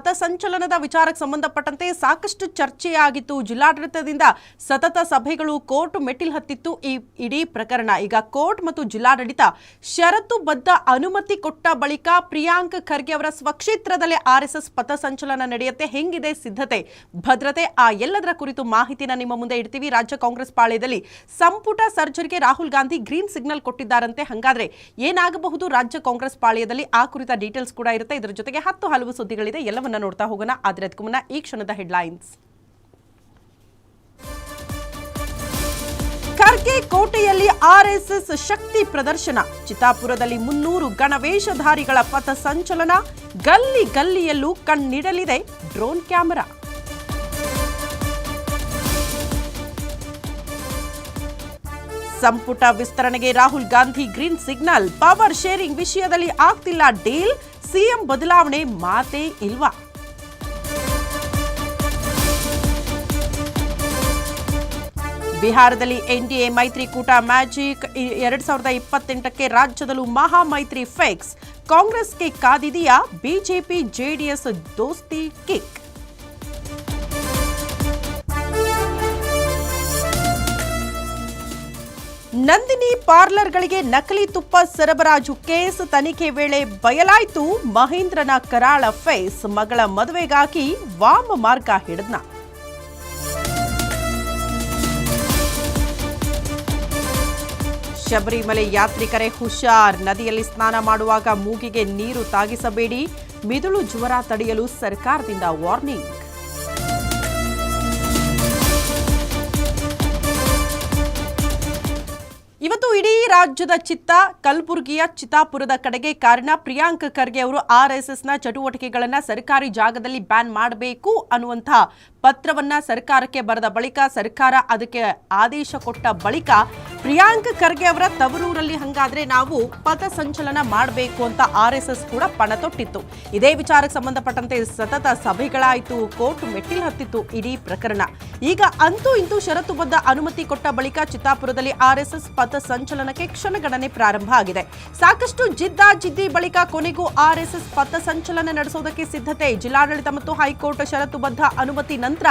ಪಥಸಂಚಲನದ ವಿಚಾರಕ್ಕೆ ಸಂಬಂಧಪಟ್ಟಂತೆ ಸಾಕಷ್ಟು ಚರ್ಚೆಯಾಗಿತ್ತು. ಜಿಲ್ಲಾಡಳಿತದಿಂದ ಸತತ ಸಭೆಗಳು ಕೋರ್ಟ್ ಮೆಟ್ಟಿಲು ಹತ್ತಿತ್ತು. ಈ ಇಡೀ ಪ್ರಕರಣ ಈಗ ಕೋರ್ಟ್ ಮತ್ತು ಜಿಲ್ಲಾಡಳಿತ ಷರತ್ತುಬದ್ಧ ಅನುಮತಿ ಕೊಟ್ಟ ಬಳಿಕ ಪ್ರಿಯಾಂಕ್ ಖರ್ಗೆ ಅವರ ಸ್ವಕ್ಷೇತ್ರದಲ್ಲೇ ಆರ್ಎಸ್ಎಸ್ ಪಥಸಂಚಲನ ನಡೆಯುತ್ತೆ. ಹೆಂಗಿದೆ ಸಿದ್ಧತೆ? ಭದ್ರತೆ? ಆ ಎಲ್ಲದರ ಕುರಿತು ಮಾಹಿತಿನ ನಿಮ್ಮ ಮುಂದೆ ಇಡ್ತೀವಿ. ರಾಜ್ಯ ಕಾಂಗ್ರೆಸ್ ಪಾಳ್ಯದಲ್ಲಿ ಸಂಪುಟ ಸರ್ಜರಿಗೆ ರಾಹುಲ್ ಗಾಂಧಿ ಗ್ರೀನ್ ಸಿಗ್ನಲ್ ಕೊಟ್ಟಿದ್ದಾರಂತೆ. ಹಂಗಾದ್ರೆ ಏನಾಗಬಹುದು? ರಾಜ್ಯ ಕಾಂಗ್ರೆಸ್ ಪಾಳ್ಯದಲ್ಲಿ ಆ ಕುರಿತ ಡೀಟೇಲ್ಸ್ ಕೂಡ ಇರುತ್ತೆ. ಇದರ ಜೊತೆಗೆ ಹತ್ತು ಹಲವು ಸುದ್ದಿಗಳಿದೆ. ಎಲ್ಲವನ್ನ ನೋಡ್ತಾ ಹೋಗೋಣ. ಆದರೆ ಅದಕ್ಕೂ ಮುನ್ನ ಈ ಕ್ಷಣದ ಹೆಡ್ಲೈನ್ಸ್ ಖರ್ಗೆ ಕೋಟೆಯಲ್ಲಿ ಆರ್ಎಸ್ಎಸ್ ಶಕ್ತಿ ಪ್ರದರ್ಶನ. ಚಿತ್ತಾಪುರದಲ್ಲಿ ಮುನ್ನೂರು ಗಣವೇಷಧಾರಿಗಳ ಪಥ ಸಂಚಲನ. ಗಲ್ಲಿ ಗಲ್ಲಿಯಲ್ಲೂ ಕಣ್ಣಿಡಲಿದೆ ಡ್ರೋನ್ ಕ್ಯಾಮೆರಾ. ಸಂಪುಟ ವಿಸ್ತರಣೆಗೆ Rahul Gandhi green signal. Power sharing ವಿಷಯದಲ್ಲಿ ಆಗ್ತಿಲ್ಲ ಡೀಲ್. ಸಿಎಂ ಬದಲಾವಣೆ ಮಾತೇ ಇಲ್ವಾ? ಬಿಹಾರದಲ್ಲಿ ಎನ್ಡಿಎ ಮೈತ್ರಿಕೂಟ ಮ್ಯಾಜಿಕ್ ಎರಡ್ ಸಾವಿರದ ಇಪ್ಪತ್ತೆಂಟಕ್ಕೆ ರಾಜ್ಯದಲ್ಲೂ ಮಹಾ ಮೈತ್ರಿ ಫಿಕ್ಸ್. ಕಾಂಗ್ರೆಸ್ಗೆ ಕಾದಿದೆಯಾ ಬಿಜೆಪಿ ಜೆಡಿಎಸ್ ದೋಸ್ತಿ ಕಿಕ್? ನಂದಿನಿ ಪಾರ್ಲರ್ಗಳಿಗೆ ನಕಲಿ ತುಪ್ಪ ಸರಬರಾಜು ಕೇಸ್ ತನಿಖೆ ವೇಳೆ ಬಯಲಾಯಿತು. ಮಹೇಂದ್ರನ ಕರಾಳ ಫೇಸ್ ಮಗಳ ಮದುವೆಗಾಗಿ ವಾಮ ಮಾರ್ಗ ಹಿಡಿದ್ನ. ಶಬರಿಮಲೆ ಯಾತ್ರಿಕರೇ ಹುಷಾರ್. ನದಿಯಲ್ಲಿ ಸ್ನಾನ ಮಾಡುವಾಗ ಮೂಗಿಗೆ ನೀರು ತಾಗಿಸಬೇಡಿ. ಮಿದುಳು ಜ್ವರ ತಡೆಯಲು ಸರ್ಕಾರದಿಂದ ವಾರ್ನಿಂಗ್. ರಾಜ್ಯದ ಚಿತ್ತ, ಕಲಬುರಗಿಯ ಚಿತ್ತಾಪುರದ ಕಡೆಗೆ ಕಾರಣ ಪ್ರಿಯಾಂಕ್ ಖರ್ಗೆ ಅವರು ಆರ್ಎಸ್ಎಸ್ನ ಚಟುವಟಿಕೆಗಳನ್ನ ಸರ್ಕಾರಿ ಜಾಗದಲ್ಲಿ ಬ್ಯಾನ್ ಮಾಡಬೇಕು ಅನ್ನುವಂತಹ ಪತ್ರವನ್ನ ಸರ್ಕಾರಕ್ಕೆ ಬರೆದ ಬಳಿಕ ಸರ್ಕಾರ ಅದಕ್ಕೆ ಆದೇಶ ಕೊಟ್ಟ ಬಳಿಕ ಪ್ರಿಯಾಂಕ್ ಖರ್ಗೆ ಅವರ ತವರೂರಲ್ಲಿ ಹಂಗಾದ್ರೆ ನಾವು ಪಥ ಸಂಚಲನ ಮಾಡಬೇಕು ಅಂತ ಆರ್ಎಸ್ಎಸ್ ಕೂಡ ಪಣ ತೊಟ್ಟಿತ್ತು. ಇದೇ ವಿಚಾರಕ್ಕೆ ಸಂಬಂಧಪಟ್ಟಂತೆ ಸತತ ಸಭೆಗಳಾಯಿತು, ಕೋರ್ಟ್ ಮೆಟ್ಟಿಲು ಹತ್ತಿತ್ತು ಇಡೀ ಪ್ರಕರಣ. ಈಗ ಅಂತೂ ಇಂತೂ ಷರತ್ತುಬದ್ಧ ಅನುಮತಿ ಕೊಟ್ಟ ಬಳಿಕ ಚಿತ್ತಾಪುರದಲ್ಲಿ ಆರ್ಎಸ್ಎಸ್ ಪಥ ಸಂಚಲನಕ್ಕೆ ಕ್ಷಣಗಣನೆ ಪ್ರಾರಂಭ ಆಗಿದೆ. ಸಾಕಷ್ಟು ಜಿದ್ದಾಜಿದ್ದಿ ಬಳಿಕ ಕೊನೆಗೂ ಆರ್ಎಸ್ಎಸ್ ಪಥಸಂಚಲನ ನಡೆಸೋದಕ್ಕೆ ಸಿದ್ಧತೆ. ಜಿಲ್ಲಾಡಳಿತ ಮತ್ತು ಹೈಕೋರ್ಟ್ ಷರತ್ತುಬದ್ಧ ಅನುಮತಿ ನಂತರ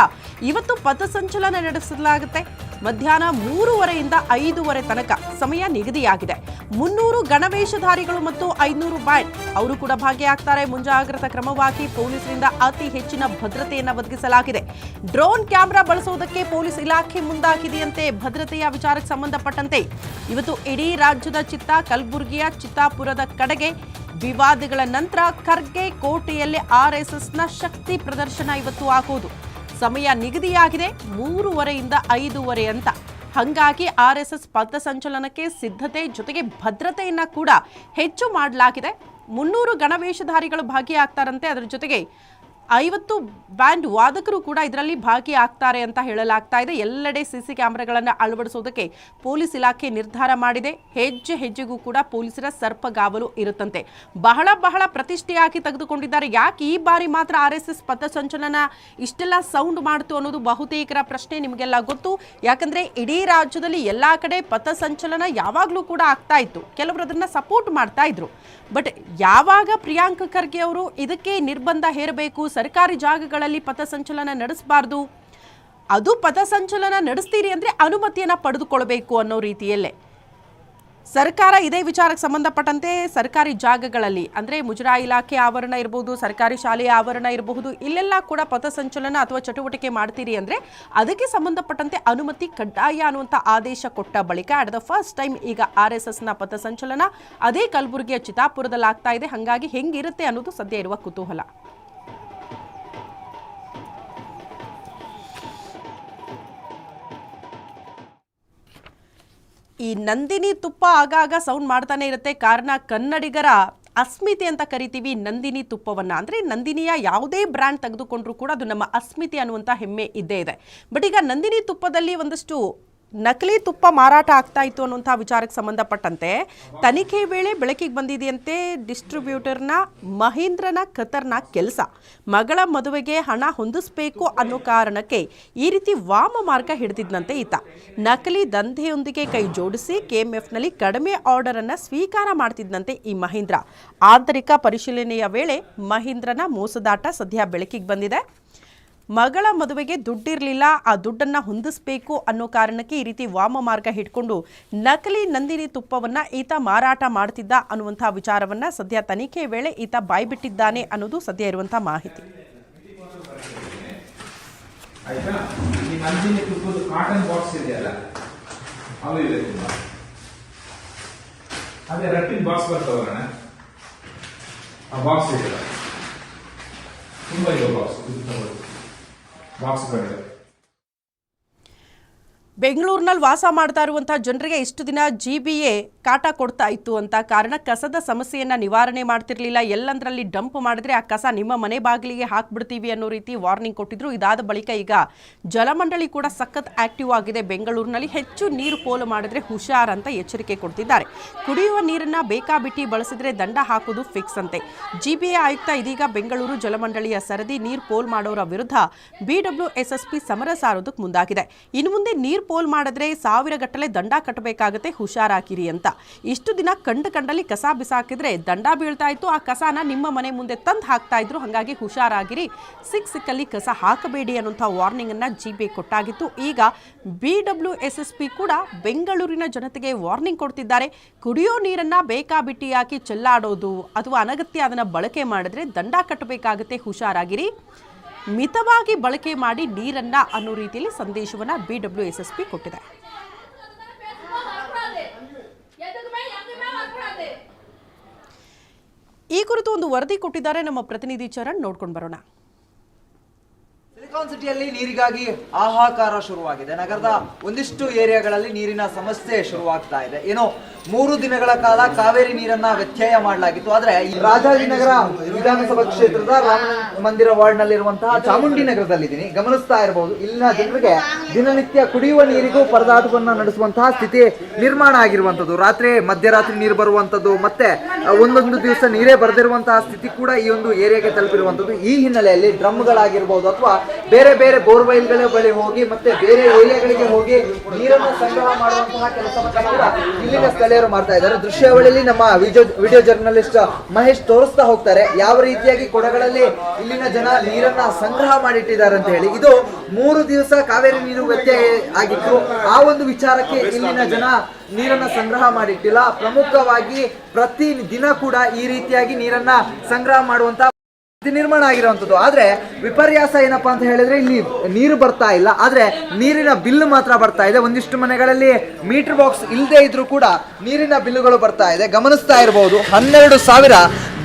ಇವತ್ತು ಪಥಸಂಚಲನ ನಡೆಸಲಾಗುತ್ತೆ. ಮಧ್ಯಾಹ್ನ ಮೂರುವರೆಯಿಂದ ಐದೂವರೆ ತನಕ ಸಮಯ ನಿಗದಿಯಾಗಿದೆ. ಮುನ್ನೂರು ಗಣವೇಶಧಾರಿಗಳು ಮತ್ತು ಐನೂರು ಬ್ಯಾಂಡ್ ಅವರು ಕೂಡ ಭಾಗಿಯಾಗ್ತಾರೆ. ಮುಂಜಾಗ್ರತಾ ಕ್ರಮವಾಗಿ ಪೊಲೀಸರಿಂದ ಅತಿ ಹೆಚ್ಚಿನ ಭದ್ರತೆಯನ್ನು ಒದಗಿಸಲಾಗಿದೆ. ಡ್ರೋನ್ ಕ್ಯಾಮೆರಾ ಬಳಸುವುದಕ್ಕೆ ಪೊಲೀಸ್ ಇಲಾಖೆ ಮುಂದಾಗಿದೆಯಂತೆ ಭದ್ರತೆಯ ವಿಚಾರಕ್ಕೆ ಸಂಬಂಧಪಟ್ಟಂತೆ ಇವತ್ತು ಇಡೀ ರಾಜ್ಯದ ಚಿತ್ತ ಕಲಬುರಗಿಯ ಚಿತ್ತಾಪುರದ ಕಡೆಗೆ. ವಿವಾದಗಳ ನಂತರ ಖರ್ಗೆ ಕೋಟೆಯಲ್ಲಿ ಆರ್ಎಸ್ಎಸ್ನ ಶಕ್ತಿ ಪ್ರದರ್ಶನ ಇವತ್ತು ಆಗುವುದು ಸಮಯ ನಿಗದಿಯಾಗಿದೆ, ಮೂರುವರೆಯಿಂದ ಐದೂವರೆ ಅಂತ. ಹಂಗಾಗಿ ಆರ್ ಎಸ್ ಎಸ್ ಪಥಸಂಚಲನಕ್ಕೆ ಸಿದ್ಧತೆ ಜೊತೆಗೆ ಭದ್ರತೆಯನ್ನ ಕೂಡ ಹೆಚ್ಚು ಮಾಡಲಾಗಿದೆ. ಮುನ್ನೂರು ಗಣವೇಷಧಾರಿಗಳು ಭಾಗಿಯಾಗ್ತಾರಂತೆ, ಅದರ ಜೊತೆಗೆ ಐವತ್ತು ಬ್ಯಾಂಡ್ ವಾದಕರು ಕೂಡ ಇದರಲ್ಲಿ ಭಾಗಿಯಾಗ್ತಾರೆ ಅಂತ ಹೇಳಲಾಗ್ತಾ ಇದೆ. ಎಲ್ಲೆಡೆ ಸಿಸಿ ಕ್ಯಾಮೆರಾಗಳನ್ನು ಅಳವಡಿಸೋದಕ್ಕೆ ಪೊಲೀಸ್ ಇಲಾಖೆ ನಿರ್ಧಾರ ಮಾಡಿದೆ. ಹೆಜ್ಜೆ ಹೆಜ್ಜೆಗೂ ಕೂಡ ಪೊಲೀಸರ ಸರ್ಪಗಾವಲು ಇರುತ್ತಂತೆ. ಬಹಳ ಬಹಳ ಪ್ರತಿಷ್ಠೆಯಾಗಿ ತೆಗೆದುಕೊಂಡಿದ್ದಾರೆ. ಯಾಕೆ ಈ ಬಾರಿ ಮಾತ್ರ ಆರ್ ಎಸ್ ಎಸ್ ಪಥಸಂಚಲನ ಇಷ್ಟೆಲ್ಲ ಸೌಂಡ್ ಮಾಡಿತು ಅನ್ನೋದು ಬಹುತೇಕರ ಪ್ರಶ್ನೆ ನಿಮಗೆಲ್ಲ ಗೊತ್ತು. ಯಾಕಂದ್ರೆ ಇಡೀ ರಾಜ್ಯದಲ್ಲಿ ಎಲ್ಲ ಕಡೆ ಪಥಸಂಚಲನ ಯಾವಾಗಲೂ ಕೂಡ ಆಗ್ತಾ ಇತ್ತು. ಕೆಲವರು ಅದನ್ನ ಸಪೋರ್ಟ್ ಮಾಡ್ತಾ ಇದ್ರು. ಬಟ್ ಯಾವಾಗ ಪ್ರಿಯಾಂಕ ಖರ್ಗೆ ಅವರು ಇದಕ್ಕೆ ನಿರ್ಬಂಧ ಹೇರಬೇಕು, ಸರ್ಕಾರಿ ಜಾಗಗಳಲ್ಲಿ ಪಥಸಂಚಲನ ನಡೆಸಬಾರ್ದು, ಅದು ಪಥಸಂಚಲನ ನಡೆಸ್ತೀರಿ ಅಂದರೆ ಅನುಮತಿಯನ್ನು ಪಡೆದುಕೊಳ್ಬೇಕು ಅನ್ನೋ ರೀತಿಯಲ್ಲೇ. ಸರ್ಕಾರ ಇದೇ ವಿಚಾರಕ್ಕೆ ಸಂಬಂಧಪಟ್ಟಂತೆ ಸರ್ಕಾರಿ ಜಾಗಗಳಲ್ಲಿ, ಅಂದರೆ ಮುಜರಾಯಿ ಇಲಾಖೆ ಆವರಣ ಇರಬಹುದು ಸರ್ಕಾರಿ ಶಾಲೆಯ ಆವರಣ ಇರಬಹುದು, ಇಲ್ಲೆಲ್ಲ ಕೂಡ ಪಥಸಂಚಲನ ಅಥವಾ ಚಟುವಟಿಕೆ ಮಾಡ್ತೀರಿ ಅಂದರೆ ಅದಕ್ಕೆ ಸಂಬಂಧಪಟ್ಟಂತೆ ಅನುಮತಿ ಕಡ್ಡಾಯ ಅನ್ನುವಂಥ ಆದೇಶ ಕೊಟ್ಟ ಬಳಿಕ ಅಟ್ ದ ಫಸ್ಟ್ ಟೈಮ್ ಈಗ ಆರ್ ಎಸ್ ಎಸ್ನ ಪಥಸಂಚಲನ ಅದೇ ಕಲಬುರಗಿಯ ಚಿತಾಪುರದಲ್ಲಾಗ್ತಾ ಇದೆ. ಹಾಗಾಗಿ ಹೆಂಗಿರುತ್ತೆ ಅನ್ನೋದು ಸದ್ಯ ಇರುವ ಕುತೂಹಲ. ಈ ನಂದಿನಿ ತುಪ್ಪ ಆಗಾಗ ಸೌಂಡ್ ಮಾಡ್ತಾನೆ ಇರುತ್ತೆ. ಕಾರಣ ಕನ್ನಡಿಗರ ಅಸ್ಮಿತೆ ಅಂತ ಕರಿತೀವಿ ನಂದಿನಿ ತುಪ್ಪವನ್ನ. ಅಂದ್ರೆ ನಂದಿನಿಯ ಯಾವುದೇ ಬ್ರ್ಯಾಂಡ್ ತೆಗೆದುಕೊಂಡ್ರೂ ಕೂಡ ಅದು ನಮ್ಮ ಅಸ್ಮಿತೆ ಅನ್ನುವಂಥ ಹೆಮ್ಮೆ ಇದ್ದೇ ಇದೆ. ಬಟ್ ಈಗ ನಂದಿನಿ ತುಪ್ಪದಲ್ಲಿ ಒಂದಷ್ಟು ನಕಲಿ ತುಪ್ಪ ಮಾರಾಟ ಆಗ್ತಾ ಇತ್ತು ಅನ್ನುವಂಥ ವಿಚಾರಕ್ಕೆ ಸಂಬಂಧಪಟ್ಟಂತೆ ತನಿಖೆ ವೇಳೆ ಬೆಳಕಿಗೆ ಬಂದಿದೆಯಂತೆ ಡಿಸ್ಟ್ರಿಬ್ಯೂಟರ್ನ ಮಹೇಂದ್ರನ ಖತರ್ನಾಕ್ ಕೆಲಸ. ಮಗಳ ಮದುವೆಗೆ ಹಣ ಹೊಂದಿಸಬೇಕು ಅನ್ನೋ ಕಾರಣಕ್ಕೆ ಈ ರೀತಿ ವಾಮ ಮಾರ್ಗ ಹಿಡಿದಿದ್ದಂತೆ ಈತ. ನಕಲಿ ದಂಧೆಯೊಂದಿಗೆ ಕೈ ಜೋಡಿಸಿ ಕೆಎಂಎಫ್ನಲ್ಲಿ ಕಡಿಮೆ ಆರ್ಡರ್ ಅನ್ನ ಸ್ವೀಕಾರ ಮಾಡ್ತಿದ್ದಂತೆ ಈ ಮಹೇಂದ್ರ. ಆಂತರಿಕ ಪರಿಶೀಲನೆಯ ವೇಳೆ ಮಹೇಂದ್ರನ ಮೋಸದಾಟ ಸದ್ಯ ಬೆಳಕಿಗೆ ಬಂದಿದೆ. ಮಗಳ ಮದುವೆಗೆ ದುಡ್ಡಿರಲಿಲ್ಲ, ಆ ದುಡ್ಡನ್ನ ಹೊಂದಿಸಬೇಕು ಅನ್ನೋ ಕಾರಣಕ್ಕೆ ಈ ರೀತಿ ವಾಮ ಮಾರ್ಗ ಹಿಡ್ಕೊಂಡು ನಕಲಿ ನಂದಿನಿ ತುಪ್ಪವನ್ನ ಈತ ಮಾರಾಟ ಮಾಡ್ತಿದ್ದ ಅನ್ನುವಂಥ ವಿಚಾರವನ್ನ ಸದ್ಯ ತನಿಖೆ ವೇಳೆ ಈತ ಬಾಯ್ಬಿಟ್ಟಿದ್ದಾನೆ ಅನ್ನೋದು ಸದ್ಯ ಇರುವಂಥ ಮಾಹಿತಿ. ಬಾಕ್ಸ್ ಇದೆಯಲ್ಲ ತುಂಬ. ಇದೆ ಬಾಕ್ಸ್ ಇದು ತಗೊಳ್ಳಿ. ಬಾಕ್ಸ್ ಬಾಕ್ಸ್ಗಳಿದೆ ಬೆಂಗಳೂರಿನಲ್ಲಿ ವಾಸ ಮಾಡ್ತಾ ಇರುವಂತಹ ಜನರಿಗೆ ಇಷ್ಟು ದಿನ ಜಿ ಬಿ ಎ ಕಾಟ ಕೊಡ್ತಾ ಇತ್ತು ಅಂತ ಕಾರಣ ಕಸದ ಸಮಸ್ಯೆಯನ್ನು ನಿವಾರಣೆ ಮಾಡ್ತಿರ್ಲಿಲ್ಲ. ಎಲ್ಲಂದ್ರಲ್ಲಿ ಡಂಪ್ ಮಾಡಿದ್ರೆ ಆ ಕಸ ನಿಮ್ಮ ಮನೆ ಬಾಗಿಲಿಗೆ ಹಾಕ್ಬಿಡ್ತೀವಿ ಅನ್ನೋ ರೀತಿ ವಾರ್ನಿಂಗ್ ಕೊಟ್ಟಿದ್ರು. ಇದಾದ ಬಳಿಕ ಈಗ ಜಲಮಂಡಳಿ ಕೂಡ ಸಖತ್ ಆಕ್ಟಿವ್ ಆಗಿದೆ. ಬೆಂಗಳೂರಿನಲ್ಲಿ ಹೆಚ್ಚು ನೀರು ಪೋಲು ಮಾಡಿದ್ರೆ ಹುಷಾರ್ ಅಂತ ಎಚ್ಚರಿಕೆ ಕೊಡ್ತಿದ್ದಾರೆ. ಕುಡಿಯುವ ನೀರನ್ನ ಬೇಕಾಬಿಟ್ಟಿ ಬಳಸಿದ್ರೆ ದಂಡ ಹಾಕೋದು ಫಿಕ್ಸ್ ಅಂತೆ. ಜಿ ಬಿ ಎ ಆಯುಕ್ತ ಇದೀಗ ಬೆಂಗಳೂರು ಜಲಮಂಡಳಿಯ ಸರದಿ ನೀರು ಪೋಲ್ ಮಾಡೋರ ವಿರುದ್ಧ ಬಿಡಬ್ಲ್ಯೂ ಎಸ್ಎಸ್ಪಿ ಸಮರ ಸಾರೋದಕ್ಕೆ ಮುಂದಾಗಿದೆ. ಇನ್ನು ಮುಂದೆ ನೀರು ಪೋಲ್ ಮಾಡಿದ್ರೆ ಸಾವಿರ ಗಟ್ಟಲೆ ದಂಡ ಕಟ್ಟಬೇಕಾಗತ್ತೆ, ಹುಷಾರಾಗಿರಿ ಅಂತ. ಇಷ್ಟು ದಿನ ಕಂಡ ಕಂಡಲ್ಲಿ ಕಸ ಬಿಸಾಕಿದ್ರೆ ದಂಡ ಬೀಳ್ತಾ ಇತ್ತು. ಆ ಕಸನ ನಿಮ್ಮ ಮನೆ ಮುಂದೆ ತಂದು ಹಾಕ್ತಾ ಇದ್ರು. ಹಾಗಾಗಿ ಹುಷಾರಾಗಿರಿ. ಸಿಕ್ ಸಿಕ್ಕಲ್ಲಿ ಕಸ ಹಾಕಬೇಡಿ ಅನ್ನುವಂಥ ವಾರ್ನಿಂಗ್ ಅನ್ನ ಜಿಬಿ ಕೊಟ್ಟಾಗಿತ್ತು. ಈಗ B W S S P ಕೂಡ ಬೆಂಗಳೂರಿನ ಜನತೆಗೆ ವಾರ್ನಿಂಗ್ ಕೊಡ್ತಿದ್ದಾರೆ. ಕುಡಿಯೋ ನೀರನ್ನ ಬೇಕಾಬಿಟ್ಟಿ ಹಾಕಿ ಚೆಲ್ಲಾಡೋದು ಅಥವಾ ಅನಗತ್ಯ ಅದನ್ನ ಬಳಕೆ ಮಾಡಿದ್ರೆ ದಂಡ ಕಟ್ಟಬೇಕಾಗುತ್ತೆ. ಹುಷಾರಾಗಿರಿ. ಮಿತವಾಗಿ ಬಳಕೆ ಮಾಡಿ ನೀರನ್ನ ಅನ್ನೋ ರೀತಿಯಲ್ಲಿ ಸಂದೇಶವನ್ನ B W S S P ಕೊಟ್ಟಿದೆ. ಈ ಕುರಿತು ಒಂದು ವರದಿ ಕೊಟ್ಟಿದ್ದಾರೆ ನಮ್ಮ ಪ್ರತಿನಿಧಿ ಚರಣ್, ನೋಡ್ಕೊಂಡು ಬರೋಣ. ಸಿಲಿಕಾನ್ ಸಿಟಿಯಲ್ಲಿ ನೀರಿಗಾಗಿ ಹಾಹಾಕಾರ ಶುರುವಾಗಿದೆ. ನಗರದ ಒಂದಿಷ್ಟು ಏರಿಯಾಗಳಲ್ಲಿ ನೀರಿನ ಸಮಸ್ಯೆ ಶುರುವಾಗ್ತಾ ಇದೆ. ಏನೋ ಮೂರು ದಿನಗಳ ಕಾಲ ಕಾವೇರಿ ನೀರನ್ನ ವ್ಯತ್ಯಯ ಮಾಡಲಾಗಿತ್ತು. ಆದ್ರೆ ರಾಜಾಜಿನಗರ ವಿಧಾನಸಭಾ ಕ್ಷೇತ್ರದ ರಾಮ ಮಂದಿರ ವಾರ್ಡ್ ನಲ್ಲಿರುವಂತಹ ಚಾಮುಂಡಿ ನಗರದಲ್ಲಿದ್ದೀನಿ. ಗಮನಿಸ್ತಾ ಇರಬಹುದು ಇಲ್ಲಿನ ಜನರಿಗೆ ದಿನನಿತ್ಯ ಕುಡಿಯುವ ನೀರಿಗೂ ಪರದಾಟವನ್ನ ನಡೆಸುವಂತಹ ಸ್ಥಿತಿ ನಿರ್ಮಾಣ ಆಗಿರುವಂತದ್ದು ರಾತ್ರಿ, ಮಧ್ಯರಾತ್ರಿ ನೀರು ಬರುವಂತದ್ದು ಮತ್ತೆ ಒಂದೊಂದು ದಿವಸ ನೀರೇ ಬರೆದಿರುವಂತಹ ಸ್ಥಿತಿ ಕೂಡ ಈ ಒಂದು ಏರಿಯಾಗೆ ತಲುಪಿರುವಂತದ್ದು ಈ ಹಿನ್ನೆಲೆಯಲ್ಲಿ ಡ್ರಮ್ಗಳಾಗಿರ್ಬೋದು ಅಥವಾ ಬೇರೆ ಬೇರೆ ಬೋರ್ವೆಲ್ಗಳ ಬಳಿ ಹೋಗಿ ಮತ್ತೆ ಬೇರೆ ಏರಿಯಾಗಳಿಗೆ ಹೋಗಿ ನೀರನ್ನು ಸಂಗ್ರಹ ಮಾಡುವಂತಹ ಕೆಲಸವನ್ನ ಕೂಡ ಇಲ್ಲಿನ ಸ್ಥಳೀಯರು ಮಾಡ್ತಾ ಇದ್ದಾರೆ. ದೃಶ್ಯಾವಳಿಯಲ್ಲಿ ನಮ್ಮ ವಿಡಿಯೋ ವಿಡಿಯೋ ಜರ್ನಲಿಸ್ಟ್ ಮಹೇಶ್ ತೋರಿಸ್ತಾ ಹೋಗ್ತಾರೆ. ಯಾವ ರೀತಿಯಾಗಿ ಕೊಡಗಳಲ್ಲಿ ಇಲ್ಲಿನ ಜನ ನೀರನ್ನ ಸಂಗ್ರಹ ಮಾಡಿಟ್ಟಿದ್ದಾರೆ ಅಂತ ಹೇಳಿ. ಇದು ಮೂರು ದಿವಸ ಕಾವೇರಿ ನೀರು ವ್ಯತ್ಯಯ ಆಗಿತ್ತು. ಆ ಒಂದು ವಿಚಾರಕ್ಕೆ ಇಲ್ಲಿನ ಜನ ನೀರನ್ನ ಸಂಗ್ರಹ ಮಾಡಿಟ್ಟಿಲ್ಲ. ಪ್ರಮುಖವಾಗಿ ಪ್ರತಿ ದಿನ ಕೂಡ ಈ ರೀತಿಯಾಗಿ ನೀರನ್ನ ಸಂಗ್ರಹ ಮಾಡುವಂತ ನಿರ್ಮಾಣ ಆಗಿರುವಂತದ್ದು. ಆದರೆ ವಿಪರ್ಯಾಸ ಏನಪ್ಪ ಅಂತ ಹೇಳಿದ್ರೆ ಇಲ್ಲಿ ನೀರು ಬರ್ತಾ ಇಲ್ಲ. ಆದರೆ ನೀರಿನ ಬಿಲ್ ಮಾತ್ರ ಬರ್ತಾ ಇದೆ. ಒಂದಿಷ್ಟು ಮನೆಗಳಲ್ಲಿ ಮೀಟರ್ ಬಾಕ್ಸ್ ಇಲ್ಲದೆ ಇದ್ರೂ ಕೂಡ ನೀರಿನ ಬಿಲ್ಲುಗಳು ಬರ್ತಾ ಇದೆ. ಗಮನಿಸ್ತಾ ಇರಬಹುದು ಹನ್ನೆರಡು ಸಾವಿರ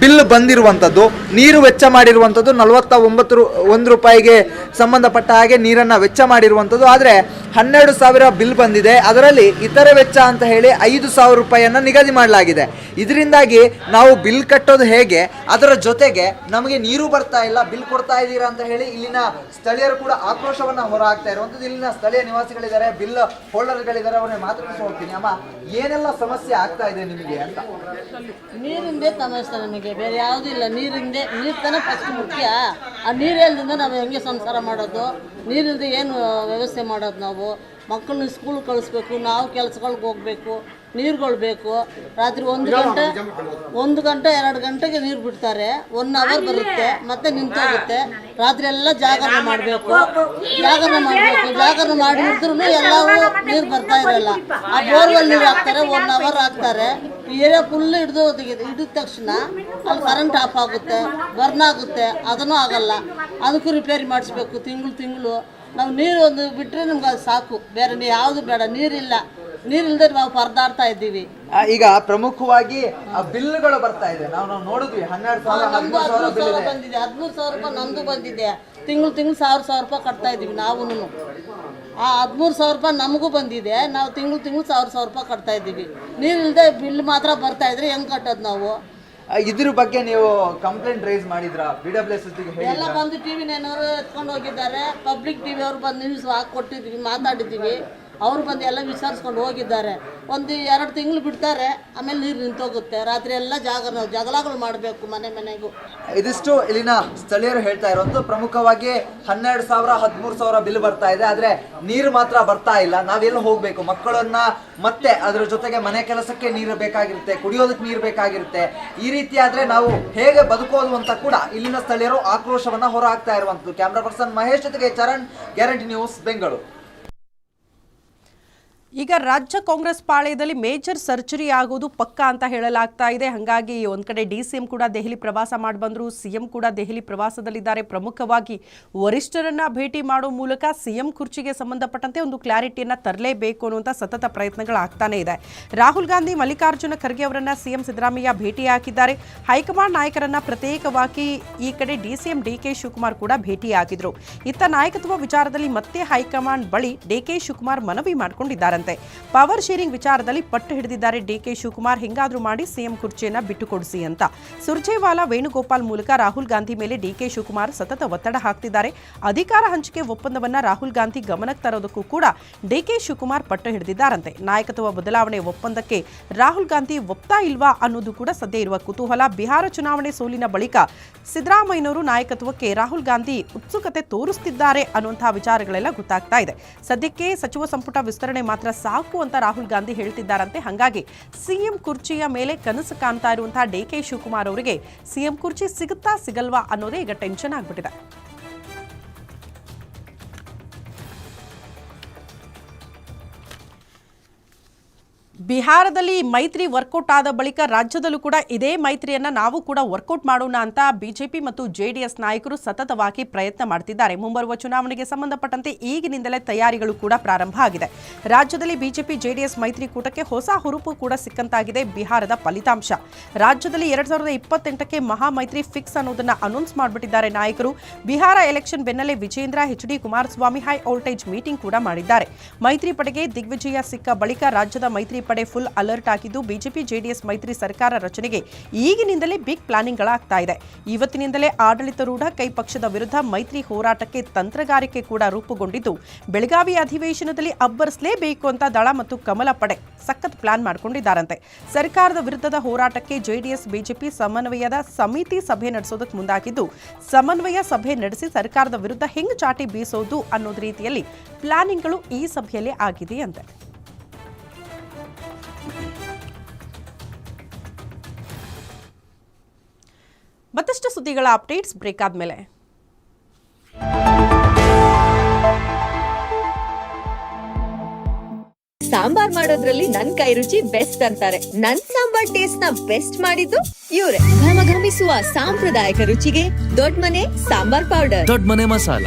ಬಿಲ್ ಬಂದಿರುವಂಥದ್ದು ನೀರು ವೆಚ್ಚ ಮಾಡಿರುವಂಥದ್ದು ನಲವತ್ತ ಒಂಬತ್ತು ಒಂದು ರೂಪಾಯಿಗೆ ಸಂಬಂಧಪಟ್ಟ ಹಾಗೆ ನೀರನ್ನು ವೆಚ್ಚ ಮಾಡಿರುವಂಥದ್ದು ಆದರೆ ಹನ್ನೆರಡು ಸಾವಿರ ಬಿಲ್ ಬಂದಿದೆ. ಅದರಲ್ಲಿ ಇತರೆ ವೆಚ್ಚ ಅಂತ ಹೇಳಿ ಐದು ಸಾವಿರ ರೂಪಾಯಿಯನ್ನು ನಿಗದಿ ಮಾಡಲಾಗಿದೆ. ಇದರಿಂದಾಗಿ ನಾವು ಬಿಲ್ ಕಟ್ಟೋದು ಹೇಗೆ, ಅದರ ಜೊತೆಗೆ ನಮಗೆ ನೀರು ಬರ್ತಾ ಇಲ್ಲ, ಬಿಲ್ ಕೊಡ್ತಾ ಇದ್ದೀರಾ ಅಂತ ಹೇಳಿ ಇಲ್ಲಿನ ಸ್ಥಳೀಯರು ಕೂಡ ಆಕ್ರೋಶವನ್ನು ಹೊರಹಾಕ್ತಾ ಇರುವಂಥದ್ದು ಇಲ್ಲಿನ ಸ್ಥಳೀಯ ನಿವಾಸಿಗಳಿದ್ದಾರೆ, ಬಿಲ್ ಹೋಲ್ಡರ್ಗಳಿದ್ದಾರೆ ಅವರೇ ಮಾತಾಡಿಸಿ ಅಮ್ಮ, ಏನೆಲ್ಲ ಸಮಸ್ಯೆ ಆಗ್ತಾ ಇದೆ ನಿಮಗೆ ಅಂತ? ನೀರಿಂದೇ ಸಮಸ್ಯೆ ನಮಗೆ ಬೇರೆ ಯಾವುದೂ ಇಲ್ಲ. ನೀರಿಂದೇ ನೀರು ತಾನೇ ಫಸ್ಟ್ ಮುಖ್ಯ. ಆ ನೀರು ಇಲ್ದಿಂದ ನಾವು ಹೆಂಗೆ ಸಂಸಾರ ಮಾಡೋದು? ನೀರಿಲ್ಲದೆ ಏನು ವ್ಯವಸ್ಥೆ ಮಾಡೋದು ನಾವು? ಮಕ್ಕಳನ್ನ ಸ್ಕೂಲ್ ಕಳಿಸ್ಬೇಕು ನಾವು ಕೆಲ್ಸಗಳ್ಗೆ ಹೋಗ್ಬೇಕು ನೀರುಗಳು ಬೇಕು. ರಾತ್ರಿ ಒಂದು ಗಂಟೆ ಒಂದು ಗಂಟೆ ಎರಡು ಗಂಟೆಗೆ ನೀರು ಬಿಡ್ತಾರೆ. ಒನ್ ಅವರ್ ಬರುತ್ತೆ. ಮತ್ತೆ ನಿಂತೋಗುತ್ತೆ ರಾತ್ರಿ ಎಲ್ಲ ಜಾಗರಣೆ ಮಾಡಬೇಕು. ಜಾಗರಣೆ ಮಾಡಬೇಕು. ಜಾಗರಣೆ ಮಾಡಿದ್ರು ಎಲ್ಲವೂ ನೀರು ಬರ್ತಾ ಇರಲ್ಲ. ಆ ಬೋರ್ವೆಲ್ ನೀರು ಹಾಕ್ತಾರೆ ಒನ್ ಅವರ್ ಹಾಕ್ತಾರೆ. ಏರಿಯಾ ಫುಲ್ ಹಿಡಿದು ಹಿಡಿದ ತಕ್ಷಣ ಅಲ್ಲಿ ಕರೆಂಟ್ ಆಫ್ ಆಗುತ್ತೆ ಬರ್ನ್ ಆಗುತ್ತೆ ಅದನ್ನು ಆಗಲ್ಲ. ಅದಕ್ಕೂ ರಿಪೇರಿ ಮಾಡಿಸ್ಬೇಕು ತಿಂಗಳು ತಿಂಗಳು. ನಾವು ನೀರು ಒಂದು ಬಿಟ್ಟರೆ ನಮ್ಗೆ ಅದು ಸಾಕು. ಬೇರೆ ನೀ ಯಾವುದು ಬೇಡ ನೀರಿಲ್ಲ. ನೀರಿಲ್ಲದೆ ನಾವು ಪರದಾಡ್ತಾ ಇದ್ದೀವಿ. ಆ, ಈಗ ಪ್ರಮುಖವಾಗಿ ಆ ಬಿಲ್ಗಳು ಬರ್ತಾ ಇದೆ. ನಾವು ನಾವು ನೋಡಿದ್ವಿ ಹನ್ನೆರಡು ಸಾವಿರ ನಮ್ದು ಹದಿಮೂರು ಸಾವಿರ ಹದಿಮೂರು ಬಿಲ್ ಸಾವಿರ ಇದೆ. ಬಂದಿದೆ. ಹದಿಮೂರು ಸಾವಿರ ರೂಪಾಯಿ ನಮ್ದು ಬಂದಿದೆ. ತಿಂಗಳು ತಿಂಗಳು ಸಾವಿರ ಸಾವಿರ ರೂಪಾಯಿ ಕಟ್ತಾ ಇದ್ದೀವಿ ನಾವು ಆ ಹದಿಮೂರು ಸಾವಿರ ರೂಪಾಯಿ ನಮಗೂ ಬಂದಿದೆ. ನಾವು ತಿಂಗಳು ತಿಂಗಳು ಸಾವಿರ ಸಾವಿರ ರೂಪಾಯಿ ಕಟ್ತಾ ಇದ್ದೀವಿ. ನೀರಿಲ್ಲದೆ ಬಿಲ್ ಮಾತ್ರ ಬರ್ತಾ ಇದ್ರೆ ಹೆಂಗೆ ಕಟ್ಟೋದು ನಾವು? ಇದ್ರ ಬಗ್ಗೆ ನೀವು ಕಂಪ್ಲೇಂಟ್ ರೈಸ್ ಮಾಡಿದ್ರ? ಬಿ ಡಬ್ಲ್ಯೂ ಎಸ್ ಎಲ್ಲ ಬಂದು ಟಿ ವಿ ನೆನವರು ಎತ್ಕೊಂಡು ಹೋಗಿದ್ದಾರೆ. ಪಬ್ಲಿಕ್ ಟಿ ವಿ ಅವ್ರು ಬಂದು ನ್ಯೂಸ್ ಹಾಕಿ ಕೊಟ್ಟಿದ್ವಿ ಮಾತಾಡಿದ್ದೀವಿ. ಅವ್ರು ಬಂದು ಎಲ್ಲ ವಿಚಾರಿಸ್ಕೊಂಡು ಹೋಗಿದ್ದಾರೆ. ಒಂದು ಎರಡು ತಿಂಗಳು ಬಿಡ್ತಾರೆ, ಆಮೇಲೆ ನೀರು ನಿಂತೋಗುತ್ತೆ. ರಾತ್ರಿ ಎಲ್ಲ ಜಾಗರ ಜಗಳಗಳು ಮಾಡಬೇಕು ಮನೆ ಮನೆಗೂ. ಇದಿಷ್ಟು ಇಲ್ಲಿನ ಸ್ಥಳೀಯರು ಹೇಳ್ತಾ ಇರೋದು. ಪ್ರಮುಖವಾಗಿ ಹನ್ನೆರಡು ಸಾವಿರ, ಹದಿಮೂರು ಸಾವಿರ ಬಿಲ್ ಬರ್ತಾ ಇದೆ. ಆದ್ರೆ ನೀರು ಮಾತ್ರ ಬರ್ತಾ ಇಲ್ಲ. ನಾವೆಲ್ಲ ಹೋಗಬೇಕು? ಮಕ್ಕಳನ್ನ ಮತ್ತೆ ಅದರ ಜೊತೆಗೆ ಮನೆ ಕೆಲಸಕ್ಕೆ ನೀರು ಬೇಕಾಗಿರುತ್ತೆ, ಕುಡಿಯೋದಕ್ಕೆ ನೀರು ಬೇಕಾಗಿರುತ್ತೆ. ಈ ರೀತಿ ಆದ್ರೆ ನಾವು ಹೇಗೆ ಬದುಕೋದು ಅಂತ ಕೂಡ ಇಲ್ಲಿನ ಸ್ಥಳೀಯರು ಆಕ್ರೋಶವನ್ನ ಹೊರ ಹಾಕ್ತಾ ಇರುವಂತದ್ದು ಕ್ಯಾಮ್ರಾ ಪರ್ಸನ್ ಮಹೇಶ್ ಜೊತೆಗೆ ಚರಣ್, ಗ್ಯಾರಂಟಿ ನ್ಯೂಸ್, ಬೆಂಗಳೂರು. ಈಗ ರಾಜ್ಯ ಕಾಂಗ್ರೆಸ್ ಪಾಳ್ಯದಲ್ಲಿ ಮೇಜರ್ ಸರ್ಜರಿ ಆಗೋದು ಪಕ್ಕ ಅಂತ ಹೇಳಲಾಗ್ತಾ ಇದೆ. ಹಾಗಾಗಿ ಒಂದು ಕಡೆ ಡಿ ಸಿ ಎಂ ಕೂಡ ದೆಹಲಿ ಪ್ರವಾಸ ಮಾಡಿ ಬಂದ್ರು ಸಿಎಂ ಕೂಡ ದೆಹಲಿ ಪ್ರವಾಸದಲ್ಲಿದ್ದಾರೆ. ಪ್ರಮುಖವಾಗಿ ವರಿಷ್ಠರನ್ನ ಭೇಟಿ ಮಾಡೋ ಮೂಲಕ ಸಿಎಂ ಕುರ್ಚಿಗೆ ಸಂಬಂಧಪಟ್ಟಂತೆ ಒಂದು ಕ್ಲಾರಿಟಿಯನ್ನು ತರಲೇಬೇಕು ಅನ್ನುವಂಥ ಸತತ ಪ್ರಯತ್ನಗಳಾಗ್ತಾನೆ ಇದೆ. ರಾಹುಲ್ ಗಾಂಧಿ, ಮಲ್ಲಿಕಾರ್ಜುನ ಖರ್ಗೆ ಅವರನ್ನ ಸಿಎಂ ಸಿದ್ದರಾಮಯ್ಯ ಭೇಟಿ ಹಾಕಿದ್ದಾರೆ. ಹೈಕಮಾಂಡ್ ನಾಯಕರನ್ನ ಪ್ರತ್ಯೇಕವಾಗಿ ಈ ಕಡೆ D C M D K Shivakumar ಕೂಡ ಭೇಟಿಯಾಗಿದ್ರು ಇತ್ತ ನಾಯಕತ್ವ ವಿಚಾರದಲ್ಲಿ ಮತ್ತೆ ಹೈಕಮಾಂಡ್ ಬಳಿ ಡಿ ಕೆ ಶಿವಕುಮಾರ್ ಮನವಿ ಮಾಡಿಕೊಂಡಿದ್ದಾರಂತೆ ಪವರ್ ಶೇರಿಂಗ್ ವಿಚಾರದಲ್ಲಿ ಪಟ್ಟು ಹಿಡಿದಿದ್ದಾರೆ ಡಿಕೆ ಶಿವಕುಮಾರ್. ಹೆಂಗಾದ್ರೂ ಮಾಡಿ ಸಿಎಂ ಕುರ್ಚಿಯನ್ನ ಬಿಟ್ಟುಕೊಡಿಸಿ ಅಂತ. ಸುರ್ಜೇವಾಲಾ, ವೇಣುಗೋಪಾಲ್ ಮೂಲಕ ರಾಹುಲ್ ಗಾಂಧಿ ಮೇಲೆ ಡಿಕೆ ಶಿವಕುಮಾರ್ ಸತತ ಒತ್ತಡ ಹಾಕ್ತಿದ್ದಾರೆ. ಅಧಿಕಾರ ಹಂಚಿಕೆ ಒಪ್ಪಂದವನ್ನ ರಾಹುಲ್ ಗಾಂಧಿ ಗಮನಕ್ಕೆ ತರೋದಕ್ಕೂ ಕೂಡ ಡಿಕೆ ಶಿವಕುಮಾರ್ ಪಟ್ಟು ಹಿಡಿದಿದ್ದಾರಂತೆ. ನಾಯಕತ್ವ ಬದಲಾವಣೆ ಒಪ್ಪಂದಕ್ಕೆ ರಾಹುಲ್ ಗಾಂಧಿ ಒಪ್ತಾ ಇಲ್ವಾ ಅನ್ನೋದು ಕೂಡ ಸದ್ಯ ಇರುವ ಕುತೂಹಲ. ಬಿಹಾರ ಚುನಾವಣೆ ಸೋಲಿನ ಬಳಿಕ ಸಿದ್ದರಾಮಯ್ಯನವರು ನಾಯಕತ್ವಕ್ಕೆ ರಾಹುಲ್ ಗಾಂಧಿ ಉತ್ಸುಕತೆ ತೋರಿಸುತ್ತಿದ್ದಾರೆ ಅನ್ನುವಂತಹ ವಿಚಾರಗಳೆಲ್ಲ ಗೊತ್ತಾಗ್ತಾ ಇದೆ. ಸದ್ಯಕ್ಕೆ ಸಚಿವ ಸಂಪುಟ ವಿಸ್ತರಣೆ ಮಾತ್ರ ಸಾಕು ಅಂತ ರಾಹುಲ್ ಗಾಂಧಿ ಹೇಳ್ತಿದ್ದಾರಂತೆ. ಹಾಗಾಗಿ ಸಿಎಂ ಕುರ್ಚಿಯ ಮೇಲೆ ಕನಸು ಕಾಣ್ತಾ ಇರುವಂತಹ ಡಿ ಕೆ ಶಿವಕುಮಾರ್ ಅವರಿಗೆ ಸಿಎಂ ಕುರ್ಚಿ ಸಿಗುತ್ತಾ ಸಿಗಲ್ವಾ ಅನ್ನೋದೇ ಈಗ ಟೆನ್ಷನ್ ಆಗ್ಬಿಟ್ಟಿದೆ. ಬಿಹಾರದಲ್ಲಿ ಮೈತ್ರಿ ವರ್ಕೌಟ್ ಆದ ಬಳಿಕ ರಾಜ್ಯದಲ್ಲೂ ಕೂಡ ಇದೇ ಮೈತ್ರಿಯನ್ನ ನಾವು ಕೂಡ ವರ್ಕೌಟ್ ಮಾಡೋಣ ಅಂತ ಬಿಜೆಪಿ ಮತ್ತು ಜೆಡಿಎಸ್ ನಾಯಕರು ಸತತವಾಗಿ ಪ್ರಯತ್ನ ಮಾಡ್ತಿದ್ದಾರೆ. ಮುಂಬರುವ ಚುನಾವಣೆಗೆ ಸಂಬಂಧಪಟ್ಟಂತೆ ಈಗಿನಿಂದಲೇ ತಯಾರಿಗಳು ಕೂಡ ಪ್ರಾರಂಭ ಆಗಿದೆ. ರಾಜ್ಯದಲ್ಲಿ ಬಿಜೆಪಿ, ಜೆಡಿಎಸ್ ಮೈತ್ರಿಕೂಟಕ್ಕೆ ಹೊಸ ಹುರುಪು ಕೂಡ ಸಿಕ್ಕಂತಾಗಿದೆ ಬಿಹಾರದ ಫಲಿತಾಂಶ. ರಾಜ್ಯದಲ್ಲಿ ಎರಡ್ ಸಾವಿರದ ಇಪ್ಪತ್ತೆಂಟಕ್ಕೆ ಮಹಾ ಮೈತ್ರಿ ಫಿಕ್ಸ್ ಅನ್ನೋದನ್ನ ಅನೌನ್ಸ್ ಮಾಡಿಬಿಟ್ಟಿದ್ದಾರೆ ನಾಯಕರು. ಬಿಹಾರ ಎಲೆಕ್ಷನ್ ಬೆನ್ನಲ್ಲೇ Vijayendra, H D Kumaraswamy high voltage meeting ಕೂಡ ಮಾಡಿದ್ದಾರೆ. ಮೈತ್ರಿ ಪಡೆಗೆ ದಿಗ್ವಿಜಯ ಸಿಕ್ಕ ಬಳಿಕ ರಾಜ್ಯದ ಮೈತ್ರಿ ಪಡೆ ಫುಲ್ ಅಲರ್ಟ್ ಆಗಿದ್ದು ಬಿಜೆಪಿ, ಜೆಡಿಎಸ್ ಮೈತ್ರಿ ಸರ್ಕಾರ ರಚನೆಗೆ ಈಗಿನಿಂದಲೇ ಬಿಗ್ ಪ್ಲಾನಿಂಗ್ಗಳಾಗ್ತಾ ಇದೆ. ಇವತ್ತಿನಿಂದಲೇ ಆಡಳಿತಾರೂಢ ಕೈ ಪಕ್ಷದ ವಿರುದ್ಧ ಮೈತ್ರಿ ಹೋರಾಟಕ್ಕೆ ತಂತ್ರಗಾರಿಕೆ ಕೂಡ ರೂಪುಗೊಂಡಿದ್ದು, ಬೆಳಗಾವಿ ಅಧಿವೇಶನದಲ್ಲಿ ಅಬ್ಬರಿಸಲೇಬೇಕು ಅಂತ ದಳ ಮತ್ತು ಕಮಲ ಪಡೆ ಸಖತ್ ಪ್ಲಾನ್ ಮಾಡಿಕೊಂಡಿದ್ದಾರಂತೆ. ಸರ್ಕಾರದ ವಿರುದ್ಧದ ಹೋರಾಟಕ್ಕೆ ಜೆಡಿಎಸ್, ಬಿಜೆಪಿ ಸಮನ್ವಯದ ಸಮಿತಿ ಸಭೆ ನಡೆಸೋದಕ್ಕೆ ಮುಂದಾಗಿದ್ದು, ಸಮನ್ವಯ ಸಭೆ ನಡೆಸಿ ಸರ್ಕಾರದ ವಿರುದ್ಧ ಹೆಂಗ್ ಚಾಟಿ ಬೀಸೋದು ಅನ್ನೋದು ರೀತಿಯಲ್ಲಿ ಪ್ಲಾನಿಂಗ್ಗಳು ಈ ಸಭೆಯಲ್ಲಿ ಆಗಿದೆಯಂತೆ. ಮತ್ತಷ್ಟು ಸುದ್ದಿಗಳ ಅಪ್ಡೇಟ್ಸ್ ಬ್ರೇಕ್ ಆದ್ಮೇಲೆ. ಸಾಂಬಾರ್ ಮಾಡೋದ್ರಲ್ಲಿ ನನ್ ಕೈ ರುಚಿ ಬೆಸ್ಟ್ ಅಂತಾರೆ. ನನ್ ಸಾಂಬಾರ್ ಟೇಸ್ಟ್ನ ಬೆಸ್ಟ್ ಮಾಡಿದ್ದು ಇವ್ರೆ. ಘಮಘಮಿಸುವ ಸಾಂಪ್ರದಾಯಿಕ ರುಚಿಗೆ ದೊಡ್ಡ ಮನೆ ಸಾಂಬಾರ್ ಪೌಡರ್. ದೊಡ್ಡ ಮನೆ ಮಸಾಲ.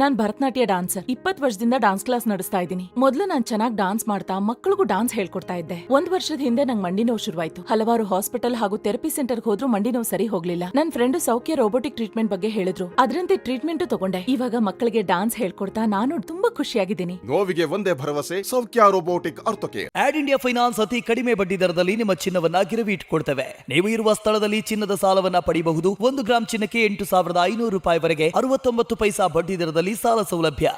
ನಾನ್ ಭರತನಾಟ್ಯ ಡಾನ್ಸರ್ ಇಪ್ಪತ್ ವರ್ಷದಿಂದ ಡಾನ್ಸ್ ಕ್ಲಾಸ್ ನಡೆಸ್ತಾ ಇದ್ದೀನಿ. ಮೊದಲು ನಾನ್ ಚೆನ್ನಾಗಿ ಡಾನ್ಸ್ ಮಾಡ್ತಾ ಮಕ್ಕಳಿಗೂ ಡಾನ್ಸ್ ಹೇಳ್ಕೊಡ್ತಾ ಇದ್ದೆ. ಒಂದ್ ವರ್ಷದ ಹಿಂದೆ ನಂಗೆ ಮಂಡಿ ನೋವು ಶುರುವಾಯ್ತು. ಹಲವಾರು ಹಾಸ್ಪಿಟಲ್ ಹಾಗೂ ಥೆರಪಿ ಸೆಂಟರ್ ಹೋದ್ರೂ ಮಂಡಿ ನೋವು ಸರಿ ಹೋಗ್ಲಿಲ್ಲ. ನನ್ ಫ್ರೆಂಡ್ ಸೌಖ್ಯ ರೋಬೋಟಿಕ್ ಟ್ರೀಟ್ಮೆಂಟ್ ಬಗ್ಗೆ ಹೇಳಿದ್ರು. ಅದರಂತೆ ಟ್ರೀಟ್ಮೆಂಟ್ ತಗೊಂಡೆ. ಇವಾಗ ಮಕ್ಕಳಿಗೆ ಡಾನ್ಸ್ ಹೇಳ್ಕೊಡ್ತಾ ನಾನು ತುಂಬಾ ಖುಷಿಯಾಗಿದ್ದೀನಿ. ನೋವಿಗೆ ಒಂದೇ ಭರವಸೆ ಸೌಖ್ಯ ರೋಬೋಟಿಕ್ ಅರ್ಥಕ್ಕೆ ಆಡ್ ಇಂಡಿಯಾ ಫೈನಾನ್ಸ್ ಅತಿ ಕಡಿಮೆ ಬಡ್ಡಿ ದರದಲ್ಲಿ ನಿಮ್ಮ ಚಿನ್ನವನ್ನ ಗಿರವಿ ಇಟ್ಕೊಳ್ತೇವೆ ನೀವು ಇರುವ ಸ್ಥಳದಲ್ಲಿ ಚಿನ್ನದ ಸಾಲವನ್ನ ಪಡೆಯಬಹುದು ಒಂದು ಗ್ರಾಮ್ ಚಿನ್ನಕ್ಕೆ ಎಂಟು ಸಾವಿರದ ಐನೂರು ರೂಪಾಯಿವರೆಗೆ ಅರವತ್ತೊಂಬತ್ತು ಪೈಸಾ ಬಡ್ಡಿ ದರದಲ್ಲಿ ಸಾಲ ಸೌಲಭ್ಯ.